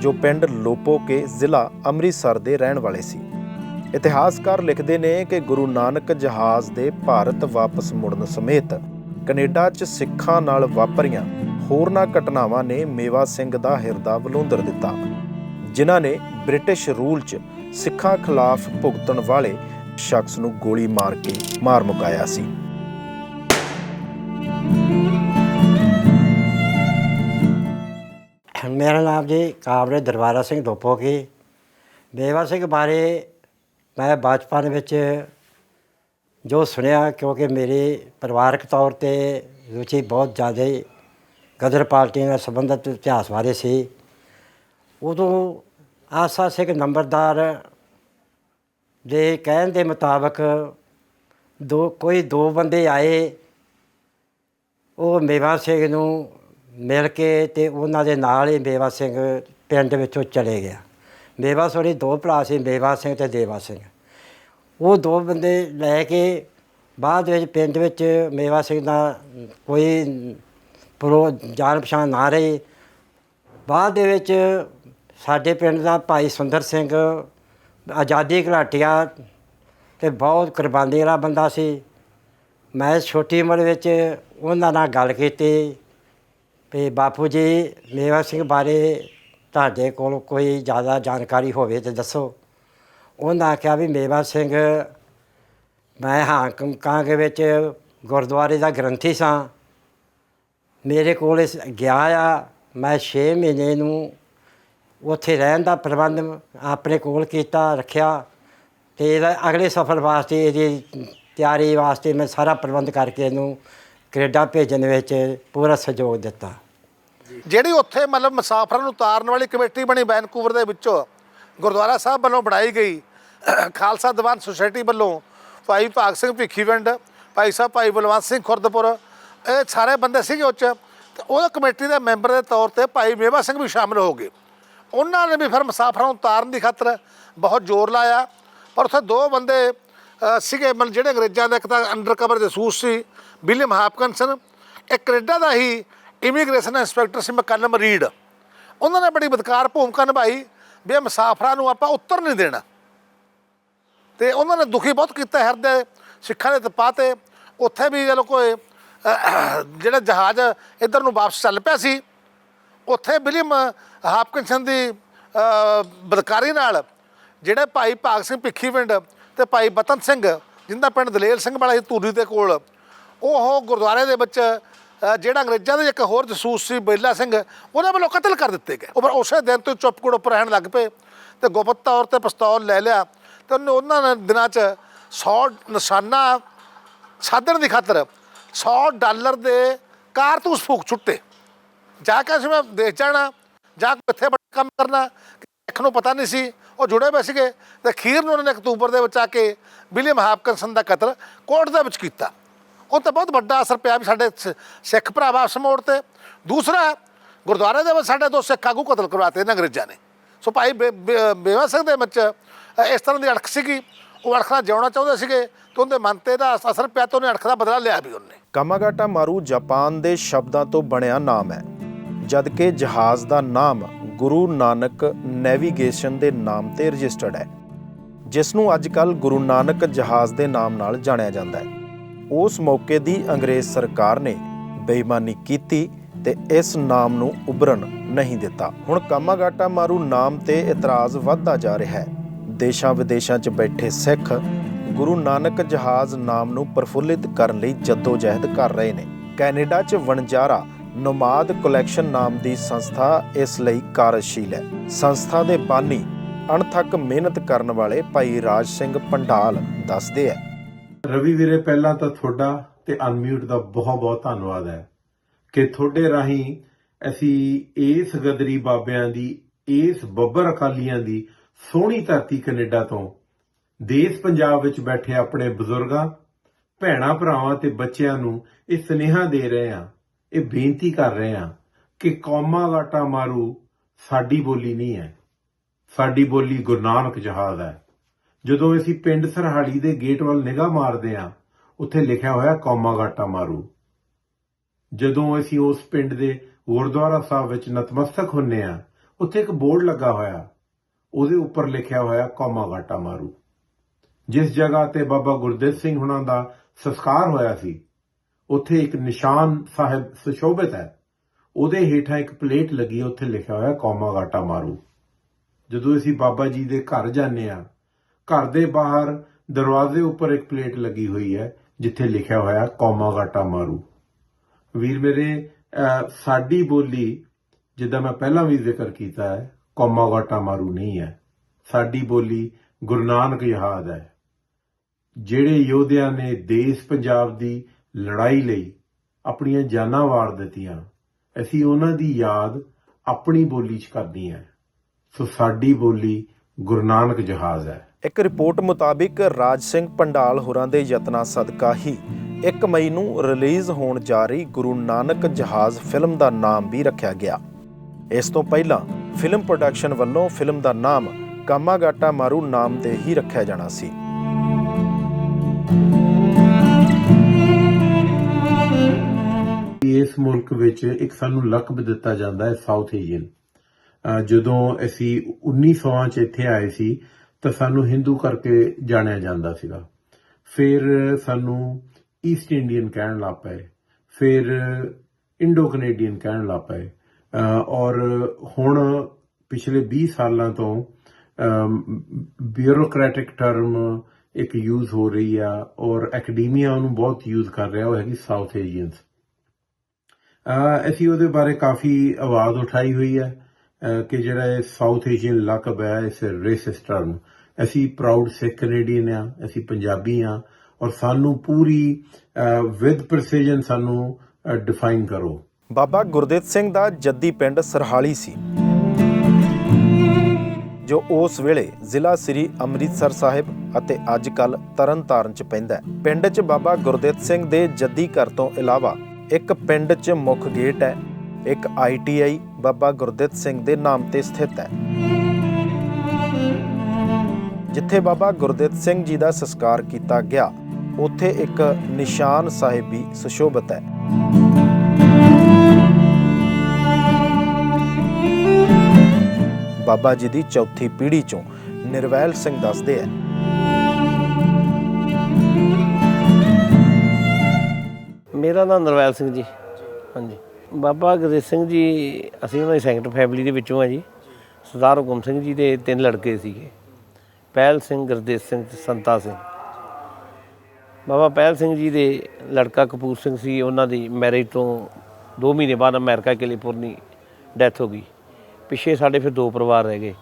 ਜੋ ਪਿੰਡ ਲੋਪੋਕੇ ਜ਼ਿਲ੍ਹਾ ਅੰਮ੍ਰਿਤਸਰ ਦੇ ਰਹਿਣ ਵਾਲੇ ਸੀ। ਇਤਿਹਾਸਕਾਰ ਲਿਖਦੇ ਨੇ ਕਿ ਗੁਰੂ ਨਾਨਕ ਜਹਾਜ਼ ਦੇ ਭਾਰਤ ਵਾਪਸ ਮੁੜਨ ਸਮੇਤ ਕੈਨੇਡਾ 'ਚ ਸਿੱਖਾਂ ਨਾਲ ਵਾਪਰੀਆਂ ਹੋਰਨਾਂ ਘਟਨਾਵਾਂ ਨੇ ਮੇਵਾ ਸਿੰਘ ਦਾ ਹਿਰਦਾ ਵਲੂੰਦਰ ਦਿੱਤਾ, ਜਿਨ੍ਹਾਂ ਨੇ ਬ੍ਰਿਟਿਸ਼ ਰੂਲ 'ਚ ਸਿੱਖਾਂ ਖਿਲਾਫ ਭੁਗਤਣ ਵਾਲੇ ਸ਼ਖਸ ਨੂੰ ਗੋਲੀ ਮਾਰ ਕੇ ਮਾਰ ਮੁਕਾਇਆ ਸੀ। ਮੇਰਾ ਨਾਮ ਜੀ ਕਾਬਲੇ ਦਰਬਾਰਾ ਸਿੰਘ ਦੋਪੋ ਕੀ। ਬੇਵਾ ਸਿੰਘ ਬਾਰੇ ਮੈਂ ਬਚਪਨ ਵਿੱਚ ਜੋ ਸੁਣਿਆ, ਕਿਉਂਕਿ ਮੇਰੇ ਪਰਿਵਾਰਕ ਤੌਰ ਤੇ ਰੁਚੀ ਬਹੁਤ ਜ਼ਿਆਦਾ ਗਦਰ ਪਾਰਟੀ ਨਾਲ ਸੰਬੰਧਿਤ ਇਤਿਹਾਸ ਬਾਰੇ ਸੀ। ਉਦੋਂ ਆਸਾ ਸਿੰਘ ਨੰਬਰਦਾਰ ਦੇ ਕਹਿਣ ਦੇ ਮੁਤਾਬਕ ਦੋ, ਕੋਈ ਦੋ ਬੰਦੇ ਆਏ ਉਹ ਮੇਵਾ ਸਿੰਘ ਨੂੰ ਮਿਲ ਕੇ ਤੇ ਉਹਨਾਂ ਦੇ ਨਾਲ ਹੀ ਮੇਵਾ ਸਿੰਘ ਪਿੰਡ ਵਿੱਚੋਂ ਚਲੇ ਗਿਆ। ਮੇਵਾ ਸੋਰੀ ਦੋ ਭਰਾ ਸੀ, ਮੇਵਾ ਸਿੰਘ ਤੇ ਦੇਵਾ ਸਿੰਘ। ਉਹ ਦੋ ਬੰਦੇ ਲੈ ਕੇ ਬਾਅਦ ਵਿੱਚ ਪਿੰਡ ਵਿੱਚ ਮੇਵਾ ਸਿੰਘ ਦਾ ਕੋਈ ਪ੍ਰੋ ਜਾਣ ਪਛਾਣ ਨਾ ਰਹੀ। ਬਾਅਦ ਦੇ ਵਿੱਚ ਸਾਡੇ ਪਿੰਡ ਦਾ ਭਾਈ ਸੁੰਦਰ ਸਿੰਘ ਆਜ਼ਾਦੀ ਘਲਾਟੀਆ ਤੇ ਬਹੁਤ ਕੁਰਬਾਨੀ ਵਾਲਾ ਬੰਦਾ ਸੀ। ਮੈਂ ਛੋਟੀ ਉਮਰ ਵਿੱਚ ਉਹਨਾਂ ਨਾਲ ਗੱਲ ਕੀਤੀ ਵੀ ਬਾਪੂ ਜੀ, ਮੇਵਾ ਸਿੰਘ ਬਾਰੇ ਤੁਹਾਡੇ ਕੋਲ ਕੋਈ ਜ਼ਿਆਦਾ ਜਾਣਕਾਰੀ ਹੋਵੇ ਤੇ ਦੱਸੋ। ਉਹਨਾਂ ਆਖਿਆ ਵੀ ਮੇਵਾ ਸਿੰਘ, ਮੈਂ ਹਾਂਗਕਾਂਗ ਵਿੱਚ ਗੁਰਦੁਆਰੇ ਦਾ ਗ੍ਰੰਥੀ ਸਾਂ। ਮੇਰੇ ਕੋਲ ਇਸ ਗਿਆ ਆ, ਮੈਂ 6 ਮਹੀਨੇ ਨੂੰ ਉੱਥੇ ਰਹਿਣ ਦਾ ਪ੍ਰਬੰਧ ਆਪਣੇ ਕੋਲ ਕੀਤਾ, ਰੱਖਿਆ ਤੇ ਇਹਦਾ ਅਗਲੇ ਸਫ਼ਰ ਵਾਸਤੇ ਇਹਦੀ ਤਿਆਰੀ ਵਾਸਤੇ ਮੈਂ ਸਾਰਾ ਪ੍ਰਬੰਧ ਕਰਕੇ ਇਹਨੂੰ ਕੈਨੇਡਾ ਭੇਜਣ ਵਿੱਚ ਪੂਰਾ ਸਹਿਯੋਗ ਦਿੱਤਾ। ਜਿਹੜੀ ਉੱਥੇ ਮਤਲਬ ਮੁਸਾਫਰਾਂ ਨੂੰ ਉਤਾਰਨ ਵਾਲੀ ਕਮੇਟੀ ਬਣੀ ਵੈਨਕੂਵਰ ਦੇ ਵਿੱਚੋਂ, ਗੁਰਦੁਆਰਾ ਸਾਹਿਬ ਵੱਲੋਂ ਬਣਾਈ ਗਈ, ਖਾਲਸਾ ਦੀਵਾਨ ਸੁਸਾਇਟੀ ਵੱਲੋਂ ਭਾਈ ਭਾਗ ਸਿੰਘ ਭਿੱਖੀਵਿੰਡ ਭਾਈ ਸਾਹਿਬ ਭਾਈ ਬਲਵੰਤ ਸਿੰਘ ਖੁਰਦਪੁਰ, ਇਹ ਸਾਰੇ ਬੰਦੇ ਸੀਗੇ ਉਹ 'ਚ, ਤੇ ਉਹ ਕਮੇਟੀ ਦੇ ਮੈਂਬਰ ਦੇ ਤੌਰ ਤੇ ਭਾਈ ਮੇਵਾ ਸਿੰਘ ਵੀ ਸ਼ਾਮਲ ਹੋ ਗਏ। ਉਹਨਾਂ ਨੇ ਵੀ ਫਿਰ ਮੁਸਾਫਰਾਂ ਨੂੰ ਉਤਾਰਨ ਦੀ ਖਾਤਰ ਬਹੁਤ ਜ਼ੋਰ ਲਾਇਆ, ਪਰ ਉੱਥੇ ਦੋ ਬੰਦੇ ਸੀਗੇ ਮਨ ਜਿਹੜੇ ਅੰਗਰੇਜ਼ਾਂ ਦੇ ਇੱਕ ਤਾਂ ਅੰਡਰ ਕਵਰ ਜਸੂਸ ਸੀ ਵਿਲੀਅਮ ਹਾਪਕਿਨਸਨ ਇਹ ਕੈਨੇਡਾ ਦਾ ਹੀ ਇਮੀਗ੍ਰੇਸ਼ਨ ਇੰਸਪੈਕਟਰ ਸੀ ਮਕਲਮ ਰੀਡ ਉਹਨਾਂ ਨੇ ਬੜੀ ਬਦਕਾਰ ਭੂਮਿਕਾ ਨਿਭਾਈ ਵੀ ਇਹ ਮੁਸਾਫਰਾਂ ਨੂੰ ਆਪਾਂ ਉੱਤਰ ਨਹੀਂ ਦੇਣਾ। ਤੇ ਉਹਨਾਂ ਨੇ ਦੁਖੀ ਬਹੁਤ ਕੀਤਾ ਹਿਰਦੇ, ਸਿੱਖਾਂ ਦੇ ਤਪਾ ਤੇ। ਉੱਥੇ ਵੀ ਜਦੋਂ ਕੋਈ ਜਿਹੜਾ ਜਹਾਜ਼ ਇੱਧਰ ਨੂੰ ਵਾਪਸ ਚੱਲ ਪਿਆ ਸੀ, ਉੱਥੇ ਵਿਲੀਅਮ ਹਾਪਕਿਨਸਨ ਦੀ ਬਦਕਾਰੀ ਨਾਲ ਜਿਹੜੇ ਭਾਈ ਭਾਗ ਸਿੰਘ ਭਿੱਖੀਵਿੰਡ ਤੇ ਭਾਈ ਬਤਨ ਸਿੰਘ, ਜਿੰਦਾ ਪਿੰਡ ਦਲੇਲ ਸਿੰਘ ਵਾਲਾ ਸੀ ਧੂਰੀ ਦੇ ਕੋਲ ਉਹ ਗੁਰਦੁਆਰੇ ਦੇ ਵਿੱਚ ਜਿਹੜਾ ਅੰਗਰੇਜ਼ਾਂ ਦੇ ਇੱਕ ਹੋਰ ਜਸੂਸ ਸੀ, ਬੇਲਾ ਸਿੰਘ ਉਹਨਾਂ ਵੱਲੋਂ ਕਤਲ ਕਰ ਦਿੱਤੇ ਗਏ। ਉਹ ਉਸੇ ਦਿਨ ਤੋਂ ਚੁੱਪਕੁੜ ਉੱਪਰ ਰਹਿਣ ਲੱਗ ਪਏ ਤੇ ਗੁਪਤ ਤੌਰ ਤੇ ਪਿਸਤੌਲ ਲੈ ਲਿਆ ਤੇ ਉਹਨੇ ਉਹਨਾਂ ਨੇ ਦਿਨਾਂ 'ਚ 100 ਨਿਸ਼ਾਨਾ ਸਾਧਣ ਦੀ ਖਾਤਰ 100 ਡਾਲਰ ਦੇ ਕਾਰਤੂਸ ਫੂਕ ਛੁੱਟੇ। ਜਾ ਕੇ ਅਸੀਂ ਮੈਂ ਦੇਖ ਜਾਣਾ, ਜਾ ਕੇ ਇੱਥੇ ਬੜਾ ਕੰਮ ਕਰਨਾ ਅੱਖ ਨੂੰ ਪਤਾ ਨਹੀਂ ਸੀ, ਉਹ ਜੁੜੇ ਹੋਏ ਸੀਗੇ ਤੇ ਅਖੀਰ ਨੂੰ ਉਹਨਾਂ ਨੇ ਅਕਤੂਬਰ ਦੇ ਵਿੱਚ ਆ ਕੇ ਵਿਲੀਅਮ ਹਾਪਕਿਨਸਨ ਦਾ ਕਤਲ ਕੋਰਟ ਦੇ ਵਿੱਚ ਕੀਤਾ। ਉਹ ਤਾਂ ਬਹੁਤ ਵੱਡਾ ਅਸਰ ਪਿਆ ਵੀ ਸਾਡੇ ਸ- ਸਿੱਖ ਭਰਾ ਵਾਪਸ ਮੋੜ ਤੇ। ਦੂਸਰਾ ਗੁਰਦੁਆਰੇ ਦੇ ਵਿੱਚ ਸਾਡੇ ਦੋ ਸਿੱਖ ਆਗੂ ਕਤਲ ਕਰਵਾਤੇ ਨੇ ਅੰਗਰੇਜ਼ਾਂ ਨੇ। ਸੋ ਭਾਈ ਬੇ- ਬੇ- ਬੇਵਾ ਸਿੰਘ ਦੇ ਵਿੱਚ ਅ, ਇਸ ਤਰ੍ਹਾਂ ਦੀ ਅੜਖ ਸੀਗੀ। ਉਹ ਅੜਖ ਜਿਉਣਾ ਚਾਹੁੰਦੇ ਸੀਗੇ ਤੇ ਉਹਦੇ ਮਨ ਤੇ ਦਾ ਅਸਰ ਪਿਆ ਤੇ ਉਹਨੇ ਅੜਖ ਦਾ ਬਦਲਾ ਲਿਆ ਵੀ ਉਹਨੇ। ਕਾਮਾਗਾਟਾ ਮਾਰੂ ਜਾਪਾਨ ਦੇ ਸ਼ਬਦਾਂ ਤੋਂ ਬਣਿਆ ਨਾਮ ਹੈ। ਜਦਕਿ ਜਹਾਜ਼ ਦਾ ਨਾਮ ਗੁਰੂ ਨਾਨਕ ਨੈਵੀਗੇਸ਼ਨ ਦੇ ਨਾਮ ਤੇ ਰਜਿਸਟਰਡ ਹੈ ਜਿਸ ਨੂੰ ਅੱਜਕੱਲ ਗੁਰੂ ਨਾਨਕ ਜਹਾਜ਼ ਦੇ ਨਾਮ ਨਾਲ ਜਾਣਿਆ ਜਾਂਦਾ ਹੈ। ਉਸ ਮੌਕੇ ਦੀ ਅੰਗਰੇਜ਼ ਸਰਕਾਰ ਨੇ ਬੇਈਮਾਨੀ ਕੀਤੀ ਤੇ ਇਸ ਨਾਮ ਨੂੰ ਉਭਰਨ ਨਹੀਂ ਦਿੱਤਾ। ਹੁਣ ਕਾਮਾਗਾਟਾ ਮਾਰੂ ਨਾਮ ਤੇ ਇਤਰਾਜ਼ ਵੱਧਦਾ ਜਾ ਰਿਹਾ ਹੈ। ਦੇਸ਼ਾਂ ਵਿਦੇਸ਼ਾਂ 'ਚ ਬੈਠੇ ਸਿੱਖ ਗੁਰੂ ਨਾਨਕ ਜਹਾਜ਼ ਨਾਮ ਨੂੰ ਪ੍ਰਫੁੱਲਿਤ ਕਰਨ ਲਈ ਜਦੋਜਹਿਦ ਕਰ ਰਹੇ ਨੇ। ਕੈਨੇਡਾ 'ਚ ਵਣਜਾਰਾ ਨੋਮਾਦ ਕਲੈਕਸ਼ਨ ਨਾਮ ਦੀ ਸੰਸਥਾ ਇਸ ਲਈ ਕਾਰਜਸ਼ੀਲ ਹੈ। ਸੰਸਥਾ ਦੇ ਬਾਨੀ ਅਣਥੱਕ ਮਿਹਨਤ ਕਰਨ ਵਾਲੇ ਭਾਈ ਰਾਜ ਸਿੰਘ ਪੰਡਾਲ ਦੱਸਦੇ ਹੈ ਰਵੀ ਵੀਰੇ, ਪਹਿਲਾਂ ਤਾਂ ਤੁਹਾਡਾ ਤੇ ਅਨਮਿਊਟ ਦਾ ਬਹੁਤ ਬਹੁਤ ਧੰਨਵਾਦ ਹੈ ਕਿ ਤੁਹਾਡੇ ਰਾਹੀਂ ਅਸੀਂ ਇਸ ਗਦਰੀ ਬਾਬਿਆਂ ਦੀ, ਇਸ ਬੱਬਰ ਅਕਾਲੀਆਂ ਦੀ ਸੋਹਣੀ ਧਰਤੀ ਕੈਨੇਡਾ ਤੋਂ ਦੇਸ਼ ਪੰਜਾਬ ਵਿੱਚ ਬੈਠੇ ਆਪਣੇ ਬਜ਼ੁਰਗਾਂ, ਭੈਣਾਂ, ਭਰਾਵਾਂ ਤੇ ਬੱਚਿਆਂ ਨੂੰ ਇਹ ਸੁਨੇਹਾ ਦੇ ਰਹੇ ਹਾਂ, ਇਹ ਬੇਨਤੀ ਕਰ ਰਹੇ ਹਾਂ ਕਿ ਕੌਮਾਂ ਗਾਟਾ ਮਾਰੂ, ਸਾਡੀ ਬੋਲੀ ਨਹੀਂ ਹੈ। ਸਾਡੀ ਬੋਲੀ ਗੁਰੂ ਨਾਨਕ ਜਹਾਜ਼ ਹੈ। ਜਦੋਂ ਅਸੀਂ ਪਿੰਡ ਸਰਹਾਲੀ ਦੇ ਗੇਟ ਵੱਲ ਨਿਗਾਹ ਮਾਰਦੇ ਹਾਂ, ਉੱਥੇ ਲਿਖਿਆ ਹੋਇਆ ਕੌਮਾ ਗਾਟਾ ਮਾਰੂ। ਜਦੋਂ ਅਸੀਂ ਉਸ ਪਿੰਡ ਦੇ ਗੁਰਦੁਆਰਾ ਸਾਹਿਬ ਵਿੱਚ ਨਤਮਸਤਕ ਹੁੰਨੇ ਆ ਉੱਥੇ ਇੱਕ ਬੋਰਡ ਲੱਗਾ ਹੋਇਆ, ਉਹਦੇ ਉੱਪਰ ਲਿਖਿਆ ਹੋਇਆ ਕੌਮਾ ਗਾਟਾ ਮਾਰੂ। ਜਿਸ ਜਗ੍ਹਾ ਤੇ ਬਾਬਾ ਗੁਰਦੇਵ ਸਿੰਘ ਹੁਣਾਂ ਦਾ ਸੰਸਕਾਰ ਹੋਇਆ ਸੀ, ਉੱਥੇ ਇੱਕ ਨਿਸ਼ਾਨ ਸਾਹਿਬ ਸੁਸ਼ੋਭਿਤ ਹੈ। ਉਹਦੇ ਹੇਠਾਂ ਇੱਕ ਪਲੇਟ ਲੱਗੀ, ਉੱਥੇ ਲਿਖਿਆ ਹੋਇਆ ਕੌਮਾ ਗਾਟਾ ਮਾਰੂ। ਜਦੋਂ ਅਸੀਂ ਬਾਬਾ ਜੀ ਦੇ ਘਰ ਜਾਂਦੇ ਆ ਘਰ ਦੇ ਬਾਹਰ ਦਰਵਾਜ਼ੇ ਉੱਪਰ ਇੱਕ ਪਲੇਟ ਲੱਗੀ ਹੋਈ ਹੈ, ਜਿੱਥੇ ਲਿਖਿਆ ਹੋਇਆ ਕੌਮਾ ਗਾਟਾ ਮਾਰੂ। ਵੀਰ ਮੇਰੇ ਸਾਡੀ ਬੋਲੀ, ਜਿੱਦਾਂ ਮੈਂ ਪਹਿਲਾਂ ਵੀ ਜ਼ਿਕਰ ਕੀਤਾ ਹੈ, ਕੌਮਾ ਗਾਟਾ ਮਾਰੂ ਨਹੀਂ ਹੈ। ਸਾਡੀ ਬੋਲੀ ਗੁਰੂ ਨਾਨਕ ਯਾਦ ਹੈ। ਜਿਹੜੇ ਯੋਧਿਆਂ ਨੇ ਦੇਸ਼ ਪੰਜਾਬ ਦੀ ਲੜਾਈ ਲਈ ਆਪਣੀਆਂ ਜਾਨਾਂ ਵਾਰ ਦਿੱਤੀਆਂ, ਅਸੀਂ ਉਹਨਾਂ ਦੀ ਯਾਦ ਆਪਣੀ ਬੋਲੀ 'ਚ ਕਰਨੀ ਹੈ। ਸੋ ਸਾਡੀ ਬੋਲੀ ਗੁਰੂ ਨਾਨਕ ਜਹਾਜ਼ ਹੈ। ਇੱਕ ਰਿਪੋਰਟ ਮੁਤਾਬਿਕ ਰਾਜ ਸਿੰਘ ਪੰਡਾਲ ਹੋਰਾਂ ਦੇ ਯਤਨਾਂ ਸਦਕਾ ਹੀ 1 ਮਈ ਨੂੰ ਰਿਲੀਜ਼ ਹੋਣ ਜਾ ਰਹੀ ਗੁਰੂ ਨਾਨਕ ਜਹਾਜ਼ ਫਿਲਮ ਦਾ ਨਾਮ ਵੀ ਰੱਖਿਆ ਗਿਆ। ਇਸ ਤੋਂ ਪਹਿਲਾਂ ਫਿਲਮ ਪ੍ਰੋਡਕਸ਼ਨ ਵੱਲੋਂ ਫਿਲਮ ਦਾ ਨਾਮ ਕਾਮਾਗਾਟਾ ਮਾਰੂ ਨਾਮ ਤੇ ਹੀ ਰੱਖਿਆ ਜਾਣਾ ਸੀ। ਇਸ ਮੁਲਕ ਵਿੱਚ ਇੱਕ ਸਾਨੂੰ ਲਕਬ ਦਿੱਤਾ ਜਾਂਦਾ ਹੈ ਸਾਊਥ ਏਸ਼ੀਅਨ ਜਦੋਂ ਅਸੀਂ 1900 ਚ ਇੱਥੇ ਆਏ ਸੀ ਤਾਂ ਸਾਨੂੰ ਹਿੰਦੂ ਕਰਕੇ ਜਾਣਿਆ ਜਾਂਦਾ ਸੀਗਾ। ਫਿਰ ਸਾਨੂੰ ਈਸਟ ਇੰਡੀਅਨ ਕਹਿਣ ਲੱਗ ਪਏ। ਫਿਰ ਇੰਡੋ ਕੈਨੇਡੀਅਨ ਕਹਿਣ ਲੱਗ ਪਏ। ਔਰ ਹੁਣ ਪਿਛਲੇ 20 ਸਾਲਾਂ ਤੋਂ ਬਿਊਰੋਕ੍ਰੈਟਿਕ ਟਰਮ ਇੱਕ ਯੂਜ਼ ਹੋ ਰਹੀ ਆ ਔਰ ਐਕੈਡਮੀਆ ਉਹਨੂੰ ਬਹੁਤ ਯੂਜ਼ ਕਰ ਰਿਹਾ, ਉਹ ਹੈਗੀ ਸਾਊਥ ਏਸ਼ੀਅਨਸ ਅਸੀਂ ਉਹਦੇ ਬਾਰੇ ਕਾਫੀ ਆਵਾਜ਼ ਉਠਾਈ ਹੋਈ ਹੈ ਕਿ ਜਿਹੜਾ ਇਹ ਸਾਊਥ ਏਸ਼ੀਅਨ ਲਕਬ ਹੈ, ਇਸ ਰੇਸਿਸਟ ਟਰਮ ਅਸੀਂ ਪ੍ਰਾਊਡ ਸਿੱਖ ਕੈਨੇਡੀਅਨ ਆ, ਅਸੀਂ ਪੰਜਾਬੀ ਆ, ਔਰ ਸਾਨੂੰ ਪੂਰੀ ਵਿਦ ਪ੍ਰੀਸੀਜਨ ਸਾਨੂੰ ਡਿਫਾਈਨ ਕਰੋ। ਬਾਬਾ ਗੁਰਦੇਵ ਸਿੰਘ ਦਾ ਜੱਦੀ ਪਿੰਡ ਸਰਹਾਲੀ ਸੀ, ਜੋ ਉਸ ਵੇਲੇ ਜ਼ਿਲ੍ਹਾ ਸ੍ਰੀ ਅੰਮ੍ਰਿਤਸਰ ਸਾਹਿਬ ਅਤੇ ਅੱਜ ਅੱਜਕੱਲ ਤਰਨਤਾਰਨ ਚ ਪੈਂਦਾ ਹੈ। ਪਿੰਡ 'ਚ ਬਾਬਾ ਗੁਰਦੇਵ ਸਿੰਘ ਦੇ ਜੱਦੀ ਘਰ ਤੋਂ ਇਲਾਵਾ ਇੱਕ ਪਿੰਡ 'ਚ ਮੁੱਖ ਗੇਟ ਹੈ, ਇੱਕ ਆਈਟੀਆਈ ਬਾਬਾ ਗੁਰਦੇਵ ਸਿੰਘ ਦੇ ਨਾਮ ਤੇ ਸਥਿਤ ਹੈ। ਜਿੱਥੇ ਬਾਬਾ ਗੁਰਦਿੱਤ ਸਿੰਘ ਜੀ ਦਾ ਸੰਸਕਾਰ ਕੀਤਾ ਗਿਆ, ਉੱਥੇ ਇੱਕ ਨਿਸ਼ਾਨ ਸਾਹਿਬ ਵੀ ਸੁਸ਼ੋਭਿਤ ਹੈ। ਬਾਬਾ ਜੀ ਦੀ ਚੌਥੀ ਪੀੜ੍ਹੀ ਚੋਂ ਨਿਰਵੈਲ ਸਿੰਘ ਦੱਸਦੇ ਹੈ। ਮੇਰਾ ਨਾਮ ਨਿਰਵੈਲ ਸਿੰਘ ਜੀ। ਹਾਂਜੀ। ਬਾਬਾ ਗੁਰਦੇਵ ਸਿੰਘ ਜੀ, ਅਸੀਂ ਉਹਨਾਂ ਦੀ ਸੈਕਟਰ ਫੈਮਿਲੀ ਦੇ ਵਿੱਚੋਂ ਆ ਜੀ। ਸਰਦਾਰ ਹੁਕਮ ਸਿੰਘ ਜੀ ਦੇ ਤਿੰਨ ਲੜਕੇ ਸੀਗੇ। ਪਹਿਲ ਸਿੰਘ ਗੁਰਦੇਵ ਸਿੰਘ ਤੇ ਸੰਤਾ ਸਿੰਘ। ਬਾਬਾ ਪਹਿਲ ਸਿੰਘ ਜੀ ਦੇ ਲੜਕਾ ਕਪੂਰ ਸਿੰਘ ਸੀ, ਉਹਨਾਂ ਦੀ ਮੈਰਿਜ ਤੋਂ 2 ਮਹੀਨੇ ਬਾਅਦ ਅਮਰੀਕਾ ਕੈਲੀਫੋਰਨੀ ਡੈਥ ਹੋ ਗਈ। ਪਿੱਛੇ ਸਾਡੇ ਫਿਰ ਦੋ ਪਰਿਵਾਰ ਰਹਿ ਗਏ।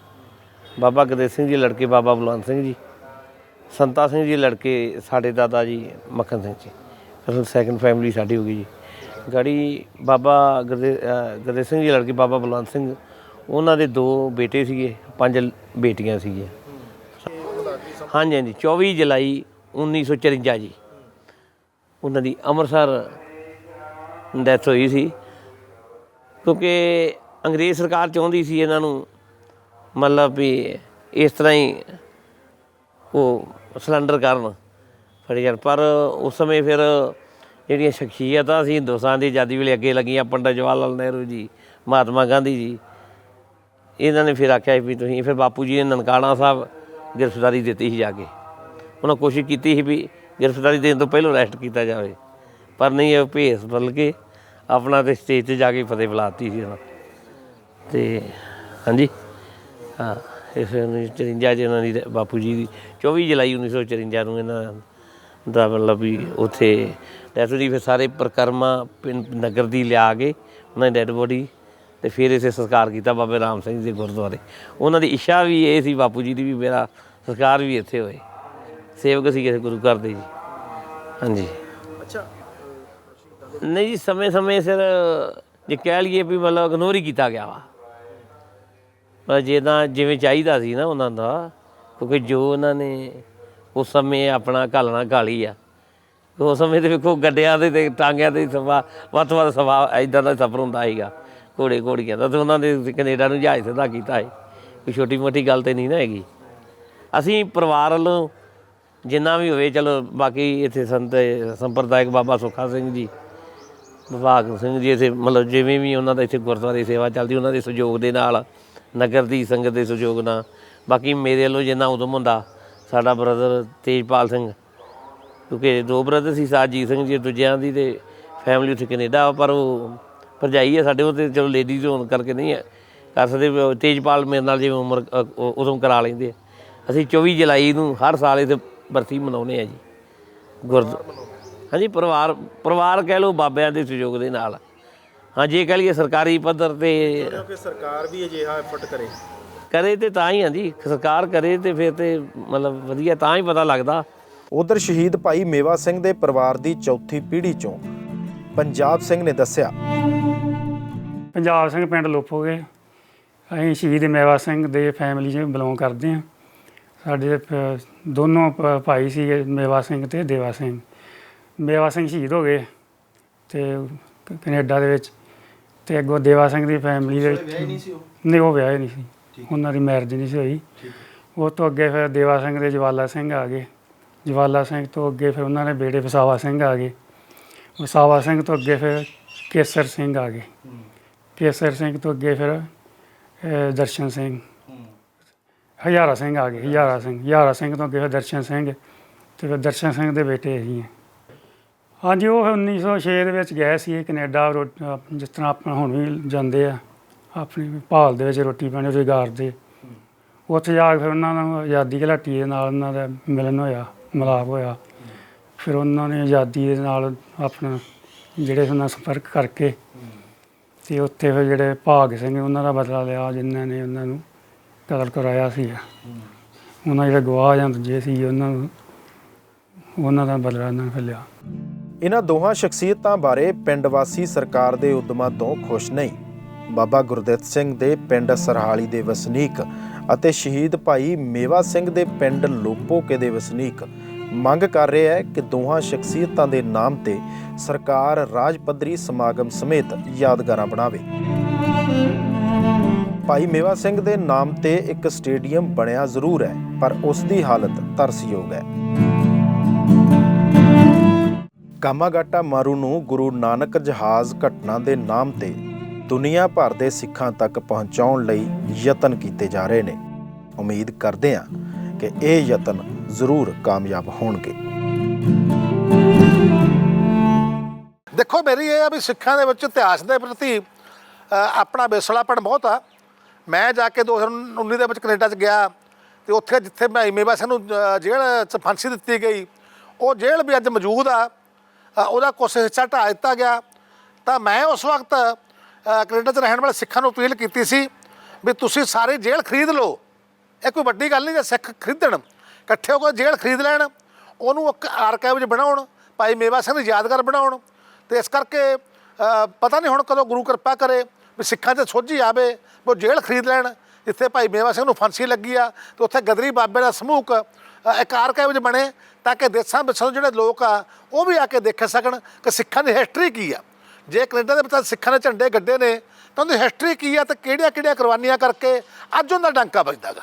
ਬਾਬਾ ਗੁਰਦੇਵ ਸਿੰਘ ਜੀ, ਲੜਕੇ ਬਾਬਾ ਬਲਵੰਤ ਸਿੰਘ ਜੀ, ਸੰਤਾ ਸਿੰਘ ਜੀ, ਲੜਕੇ ਸਾਡੇ ਦਾਦਾ ਜੀ, ਮੱਖਣ ਸਿੰਘ ਜੀ। ਫਿਰ ਸੈਕੰਡ ਫੈਮਿਲੀ ਸਾਡੀ ਹੋ ਗਈ ਜੀ। ਗੜੀ ਬਾਬਾ ਗੁਰਦੇ- ਗੁਰਦੇਵ ਸਿੰਘ ਜੀ, ਲੜਕੇ ਬਾਬਾ ਬਲਵੰਤ ਸਿੰਘ, ਉਹਨਾਂ ਦੇ ਦੋ ਬੇਟੇ ਸੀਗੇ, ਪੰਜ ਬੇਟੀਆਂ ਸੀਗੀਆਂ। ਹਾਂਜੀ ਹਾਂਜੀ। 24 ਜੁਲਾਈ 1954 ਜੀ। ਉਹਨਾਂ ਦੀ ਅੰਮ੍ਰਿਤਸਰ ਡੈਥ ਹੋਈ ਸੀ। ਕਿਉਂਕਿ ਅੰਗਰੇਜ਼ ਸਰਕਾਰ ਚਾਹੁੰਦੀ ਸੀ ਇਹਨਾਂ ਨੂੰ ਮਤਲਬ ਵੀ ਇਸ ਤਰ੍ਹਾਂ ਹੀ ਉਹ ਸਿਲੰਡਰ ਕਰਨ ਫੜੇ ਜਾਣ। ਪਰ ਉਸ ਸਮੇਂ ਫਿਰ ਜਿਹੜੀਆਂ ਸ਼ਖਸੀਅਤਾਂ ਸੀ, ਹਿੰਦੁਸਤਾਨ ਦੀ ਆਜ਼ਾਦੀ ਵੇਲੇ ਅੱਗੇ ਲੱਗੀਆਂ ਪੰਡਤ ਜਵਾਹਰ ਲਾਲ ਨਹਿਰੂ ਜੀ, ਮਹਾਤਮਾ ਗਾਂਧੀ ਜੀ, ਇਹਨਾਂ ਨੇ ਫਿਰ ਆਖਿਆ ਵੀ ਤੁਸੀਂ, ਫਿਰ ਬਾਪੂ ਜੀ ਨੇ ਨਨਕਾਣਾ ਸਾਹਿਬ ਗ੍ਰਿਫਤਾਰੀ ਦਿੱਤੀ ਸੀ ਜਾ ਕੇ। ਉਹਨਾਂ ਕੋਸ਼ਿਸ਼ ਕੀਤੀ ਸੀ ਵੀ ਗ੍ਰਿਫਤਾਰੀ ਦੇਣ ਤੋਂ ਪਹਿਲਾਂ ਅਰੈਸਟ ਕੀਤਾ ਜਾਵੇ। ਪਰ ਨਹੀਂ, ਇਹ ਭੇਸ ਬਦਲ ਕੇ ਆਪਣਾ ਤੇ ਸਟੇਜ ਤੇ ਜਾ ਕੇ ਫਤਿਹ ਬੁਲਾਤੀ ਸੀ ਉਹਨਾਂ। ਤੇ ਹਾਂਜੀ, ਹਾਂ, ਇਸ 1954 ਜੇ ਇਹਨਾਂ ਦੀ ਬਾਪੂ ਜੀ ਦੀ 24 ਜੁਲਾਈ 1954 ਨੂੰ ਇਹਨਾਂ ਦਾ ਮਤਲਬ ਵੀ ਉੱਥੇ ਡੈਥ ਹੋਈ। ਫਿਰ ਸਾਰੇ ਪ੍ਰਕਰਮਾ ਪਿੰਡ, ਨਗਰ ਦੀ ਲਿਆ ਕੇ ਉਹਨਾਂ ਦੀ ਡੈਡ ਬੋਡੀ ਤੇ ਫਿਰ ਇਸੇ ਸੰਸਕਾਰ ਕੀਤਾ ਬਾਬੇ ਰਾਮ ਸਿੰਘ ਜੀ ਦੇ ਗੁਰਦੁਆਰੇ। ਉਹਨਾਂ ਦੀ ਇੱਛਾ ਵੀ ਇਹ ਸੀ ਬਾਪੂ ਜੀ ਦੀ ਵੀ ਮੇਰਾ ਸੰਸਕਾਰ ਵੀ ਇੱਥੇ ਹੋਏ। ਸੇਵਕ ਸੀ ਕਿਸੇ ਗੁਰੂ ਘਰ ਦੇ ਜੀ। ਹਾਂਜੀ। ਅੱਛਾ। ਨਹੀਂ ਜੀ ਸਮੇਂ ਸਮੇਂ ਸਿਰ ਜੇ ਕਹਿ ਲਈਏ ਵੀ ਮਤਲਬ ਇਗਨੋਰ ਹੀ ਕੀਤਾ ਗਿਆ ਵਾ। ਪਰ ਜਿੱਦਾਂ ਜਿਵੇਂ ਚਾਹੀਦਾ ਸੀ ਨਾ ਉਹਨਾਂ ਦਾ ਕਿਉਂਕਿ ਜੋ ਉਹਨਾਂ ਨੇ ਉਸ ਸਮੇਂ ਆਪਣਾ ਘਾਲਣਾ ਘਾਲੀ ਆ ਉਸ ਸਮੇਂ ਤੇ ਵੇਖੋ ਗੱਡਿਆਂ ਦੇ ਤੇ ਟਾਂਗਿਆਂ ਦੇ ਸਵਾ ਵੱਧ ਤੋਂ ਵੱਧ ਸਵਾ ਇਦਾਂ ਦਾ ਸਫ਼ਰ ਹੁੰਦਾ ਸੀਗਾ। ਘੋੜੇ ਘੋੜੀਆਂ ਦਾ ਤੇ ਉਹਨਾਂ ਦੇ ਕੈਨੇਡਾ ਨੂੰ ਜਹਾਜ਼ ਸਿੱਧਾ ਕੀਤਾ ਹੈ ਕੋਈ ਛੋਟੀ ਮੋਟੀ ਗੱਲ ਤੇ ਨਹੀਂ ਨਾ ਹੈਗੀ। ਅਸੀਂ ਪਰਿਵਾਰ ਵੱਲੋਂ ਜਿੰਨਾ ਵੀ ਹੋਵੇ ਚਲੋ ਬਾਕੀ ਇੱਥੇ ਸੰਤ ਸੰਪਰਦਾਇਕ ਬਾਬਾ ਸੁੱਖਾ ਸਿੰਘ ਜੀ ਵਿਭਾਗ ਸਿੰਘ ਜੀ ਇੱਥੇ ਮਤਲਬ ਜਿਵੇਂ ਵੀ ਉਹਨਾਂ ਦਾ ਇੱਥੇ ਗੁਰਦੁਆਰੇ ਦੀ ਸੇਵਾ ਚੱਲਦੀ ਉਹਨਾਂ ਦੇ ਸਹਿਯੋਗ ਦੇ ਨਾਲ ਨਗਰ ਦੀ ਸੰਗਤ ਦੇ ਸਹਿਯੋਗ ਨਾਲ। ਬਾਕੀ ਮੇਰੇ ਵੱਲੋਂ ਜਿੰਨਾ ਉਦਮ ਹੁੰਦਾ ਸਾਡਾ ਬ੍ਰਦਰ ਤੇਜਪਾਲ ਸਿੰਘ ਕਿਉਂਕਿ ਦੋ ਬ੍ਰਦਰ ਸੀ ਸਾਜੀਤ ਸਿੰਘ ਜੀ ਦੂਜਿਆਂ ਦੀ ਤੇ ਫੈਮਿਲੀ ਉੱਥੇ ਕੈਨੇਡਾ ਵਾ, ਪਰ ਉਹ ਭਰਜਾਈ ਹੈ ਸਾਡੇ ਉਹ ਤੇ ਚਲੋ ਲੇਡੀਜ਼ ਹੋਣ ਕਰਕੇ ਨਹੀਂ ਹੈ। ਕਰ ਸਕਦੇ ਤੇਜਪਾਲ ਮੇਰੇ ਨਾਲ ਜਿਵੇਂ ਉਮਰ ਉਦੋਂ ਕਰਾ ਲੈਂਦੇ ਆ। ਅਸੀਂ 24 ਜੁਲਾਈ ਨੂੰ ਹਰ ਸਾਲ ਇੱਥੇ ਬਰਸੀ ਮਨਾਉਂਦੇ ਆ ਜੀ। ਗੁਰਦ ਹਾਂਜੀ ਪਰਿਵਾਰ ਪਰਿਵਾਰ ਕਹਿ ਲਓ ਬਾਬਿਆਂ ਦੇ ਸਹਿਯੋਗ ਦੇ ਨਾਲ। ਹਾਂ ਜੇ ਕਹਿ ਲਈਏ ਸਰਕਾਰੀ ਪੱਧਰ ਤੇ ਕਿਉਂਕਿ ਸਰਕਾਰ ਵੀ ਅਜਿਹਾ ਐਫਰਟ ਕਰੇ। ਕਰੇ ਤੇ ਤਾਂ ਹੀ ਆ ਜੀ। ਸਰਕਾਰ ਕਰੇ ਤੇ ਫਿਰ ਤੇ ਮਤਲਬ ਵਧੀਆ ਤਾਂ ਹੀ ਪਤਾ ਲੱਗਦਾ। ਉਧਰ ਸ਼ਹੀਦ ਭਾਈ ਮੇਵਾ ਸਿੰਘ ਦੇ ਪਰਿਵਾਰ ਦੀ ਚੌਥੀ ਪੀੜ੍ਹੀ ਚੋਂ ਪੰਜਾਬ ਸਿੰਘ ਨੇ ਦੱਸਿਆ। ਪੰਜਾਬ ਸਿੰਘ ਪਿੰਡ ਲੋਪੋਗੇ ਅਸੀਂ ਸ਼ਹੀਦ ਮੇਵਾ ਸਿੰਘ ਦੇ ਫੈਮਿਲੀ 'ਚ ਬਿਲੋਂਗ ਕਰਦੇ ਹਾਂ। ਸਾਡੇ ਦੋਨੋਂ ਭਾਈ ਸੀਗੇ ਮੇਵਾ ਸਿੰਘ ਤੇ ਦੇਵਾ ਸਿੰਘ। ਮੇਵਾ ਸਿੰਘ ਸ਼ਹੀਦ ਹੋ ਗਏ ਤੇ ਕ- ਕੈਨੇਡਾ ਦੇ ਵਿੱਚ। ਤੇ ਅੱਗੋਂ ਦੇਵਾ ਸਿੰਘ ਦੀ ਫੈਮਿਲੀ ਦੇ ਵਿੱਚ ਨਹੀਂ ਉਹ? ਵਿਆਹੇ ਨਹੀਂ ਸੀ। ਉਹਨਾਂ ਦੀ ਮੈਰਿਜ ਨਹੀਂ ਸੀ ਹੋਈ। ਉਹ ਤੋਂ ਅੱਗੇ ਫਿਰ ਦੇਵਾ ਸਿੰਘ ਦੇ ਜਵਾਲਾ ਸਿੰਘ ਆ ਗਏ। ਜਵਾਲਾ ਸਿੰਘ ਤੋਂ ਅੱਗੇ ਫਿਰ ਉਹਨਾਂ ਦੇ ਬੇੜੇ ਵਸਾਵਾ ਸਿੰਘ ਆ ਗਏ। ਵਸਾਵਾ ਸਿੰਘ ਤੋਂ ਅੱਗੇ ਫਿਰ ਕੇਸਰ ਸਿੰਘ ਆ ਗਏ। ਕੇਸਰ ਸਿੰਘ ਤੋਂ ਅੱਗੇ ਫਿਰ ਅਹ, ਦਰਸ਼ਨ ਸਿੰਘ। ਹਜ਼ਾਰਾ ਸਿੰਘ ਆ ਗਏ ਹਜ਼ਾਰਾ ਸਿੰਘ। ਹਜ਼ਾਰਾ ਸਿੰਘ ਤੋਂ ਅੱਗੇ ਫਿਰ ਦਰਸ਼ਨ ਸਿੰਘ ਤੇ ਫਿਰ ਦਰਸ਼ਨ ਸਿੰਘ ਦੇ ਬੇਟੇ ਅਸੀਂ ਹਾਂ। ਹਾਂਜੀ ਉਹ ਫਿਰ 1906 ਦੇ ਵਿੱਚ ਗਏ ਸੀ ਕੈਨੇਡਾ। ਰੋ- ਅਹ, ਜਿਸ ਤਰ੍ਹਾਂ ਆਪਾਂ ਹੁਣ ਵੀ ਜਾਂਦੇ ਆ ਆਪਣੀ ਭਾਲ ਦੇ ਵਿੱਚ ਰੋਟੀ ਪਾਣੀ ਰੁਜ਼ਗਾਰ ਦੇ। ਉੱਥੇ ਜਾ ਕੇ ਫਿਰ ਉਹਨਾਂ ਨੂੰ ਆਜ਼ਾਦੀ ਘਲਾਟੀ ਦੇ ਨਾਲ ਉਹਨਾਂ ਦਾ ਮਿਲਨ ਹੋਇਆ ਮਿਲਾਪ ਹੋਇਆ। ਫਿਰ ਉਹਨਾਂ ਨੇ ਆਜ਼ਾਦੀ ਦੇ ਨਾਲ ਆਪਣਾ ਜਿਹੜੇ ਉਹਨਾਂ ਸੰਪਰਕ ਕਰਕੇ ਤੇ ਉੱਥੇ ਫਿਰ ਜਿਹੜੇ ਭਾਗ ਸਿੰਘ ਉਹਨਾਂ ਦਾ ਬਦਲਾ ਲਿਆ, ਜਿਨ੍ਹਾਂ ਨੇ ਉਹਨਾਂ ਨੂੰ ਕਤਲ ਕਰਾਇਆ ਸੀ ਉਹਨਾਂ ਜਿਹੜੇ ਗਵਾਹ ਜਾਂ ਦੂਜੇ ਸੀ ਉਹਨਾਂ ਨੂੰ ਉਹਨਾਂ ਦਾ ਬਦਲਾ ਉਹਨਾਂ ਨੇ ਫਿਰ ਲਿਆ। ਇਹਨਾਂ ਦੋਹਾਂ ਸ਼ਖਸੀਅਤਾਂ ਬਾਰੇ ਪਿੰਡ ਵਾਸੀ ਸਰਕਾਰ ਦੇ ਉਦਮਾਂ ਤੋਂ ਖੁਸ਼ ਨਹੀਂ। ਬਾਬਾ ਗੁਰਦਿੱਤ ਸਿੰਘ ਦੇ ਪਿੰਡ ਸਰਹਾਲੀ ਦੇ ਵਸਨੀਕ ਅਤੇ ਸ਼ਹੀਦ ਭਾਈ ਮੇਵਾ ਸਿੰਘ ਦੇ ਪਿੰਡ ਲੋਪੋਕੇ ਦੇ ਵਸਨੀਕ ਮੰਗ ਕਰ ਰਿਹਾ ਹੈ ਕਿ ਦੋਹਾਂ ਸ਼ਖਸੀਅਤਾਂ ਦੇ ਨਾਮ ਤੇ ਸਰਕਾਰ ਰਾਜ ਪੱਧਰੀ ਸਮਾਗਮ ਸਮੇਤ ਯਾਦਗਾਰਾਂ ਬਣਾਵੇ। ਭਾਈ ਮੇਵਾ ਸਿੰਘ ਦੇ ਨਾਮ ਤੇ ਇੱਕ ਸਟੇਡੀਅਮ ਬਣਿਆ ਜ਼ਰੂਰ ਹੈ, ਪਰ ਉਸ ਦੀ ਹਾਲਤ ਤਰਸਯੋਗ ਹੈ। ਕਾਮਾਗਾਟਾ ਮਾਰੂ ਨੂੰ ਗੁਰੂ ਨਾਨਕ ਜਹਾਜ਼ ਘਟਨਾ ਦੇ ਨਾਮ ਤੇ ਦੁਨੀਆ ਭਰ ਦੇ ਸਿੱਖਾਂ ਤੱਕ ਪਹੁੰਚਾਉਣ ਲਈ ਯਤਨ ਕੀਤੇ ਜਾ ਰਹੇ ਨੇ। ਉਮੀਦ ਕਰਦੇ ਹਾਂ ਕਿ ਇਹ ਯਤਨ ਜ਼ਰੂਰ ਕਾਮਯਾਬ ਹੋਣਗੇ। ਦੇਖੋ ਮੇਰੀ ਇਹ ਆ ਵੀ ਸਿੱਖਾਂ ਦੇ ਵਿੱਚ ਇਤਿਹਾਸ ਦੇ ਪ੍ਰਤੀ ਆਪਣਾ ਬੇਸਲਾਪਣ ਬਹੁਤ ਆ। ਮੈਂ ਜਾ ਕੇ 2019 ਦੇ ਵਿੱਚ ਕੈਨੇਡਾ 'ਚ ਗਿਆ ਤੇ ਉੱਥੇ ਜਿੱਥੇ ਮੈਂ ਮੇਵਾ ਸਿੰਘ ਨੂੰ ਜੇਲ੍ਹ 'ਚ ਫਾਂਸੀ ਦਿੱਤੀ ਗਈ ਉਹ ਜੇਲ੍ਹ ਵੀ ਅੱਜ ਮੌਜੂਦ ਆ। ਉਹਦਾ ਕੁਛ ਹਿੱਸਾ ਢਾਹ ਦਿੱਤਾ ਗਿਆ। ਤਾਂ ਮੈਂ ਉਸ ਵਕਤ ਅ, ਕੈਨੇਡਾ 'ਚ ਰਹਿਣ ਵਾਲੇ ਸਿੱਖਾਂ ਨੂੰ ਅਪੀਲ ਕੀਤੀ ਸੀ ਵੀ ਤੁਸੀਂ ਸਾਰੇ ਜੇਲ੍ਹ ਖਰੀਦ ਲਓ। ਇਹ ਕੋਈ ਵੱਡੀ ਗੱਲ ਨਹੀਂ ਜੇ ਸਿੱਖ ਖਰੀਦਣ। ਇਕੱਠੇ ਹੋ ਕੇ ਜੇਲ੍ਹ ਖਰੀਦ ਲੈਣ, ਉਹਨੂੰ ਇੱਕ ਆਰਕਾਈਵ 'ਚ ਬਣਾਉਣ, ਭਾਈ ਮੇਵਾ ਸਿੰਘ ਦੀ ਯਾਦਗਾਰ ਬਣਾਉਣ ਤੇ ਇਸ ਕਰਕੇ ਪਤਾ ਨਹੀਂ ਹੁਣ ਕਦੋਂ ਗੁਰੂ ਕਿਰਪਾ ਕਰੇ ਵੀ ਸਿੱਖਾਂ 'ਚ ਸੋਝੀ ਆਵੇ ਵੀ ਉਹ ਜੇਲ੍ਹ ਖਰੀਦ ਲੈਣ, ਜਿੱਥੇ ਭਾਈ ਮੇਵਾ ਸਿੰਘ ਨੂੰ ਫਾਂਸੀ ਲੱਗੀ ਆ ਤੇ ਉੱਥੇ ਗਦਰੀ ਬਾਬੇ ਦਾ ਸਮੂਹਕ ਇੱਕ ਆਰਕਾਈਵ ਬਣੇ ਤਾਂ ਕਿ ਦੇਸਾਂ ਵਿਦੇਸਾਂ ਤੋਂ ਜਿਹੜੇ ਲੋਕ ਆ, ਉਹ ਵੀ ਆ ਕੇ ਦੇਖ ਸਕਣ ਕਿ ਸਿੱਖਾਂ ਦੀ ਹਿਸਟਰੀ ਕੀ ਆ। ਜੇ ਕੈਨੇਡਾ ਦੇ ਵਿੱਚ ਸਿੱਖਾਂ ਦੇ ਝੰਡੇ ਗੱਡੇ ਨੇ, ਤਾਂ ਉਹਦੀ ਹਿਸਟਰੀ ਕੀ ਆ ਤੇ ਕਿਹੜੀਆਂ ਕਿਹੜੀਆਂ ਕੁਰਬਾਨੀਆਂ ਕਰਕੇ ਅੱਜ ਉਹਦਾ ਡੰਕਾ ਵੱਜਦਾ ਗਾ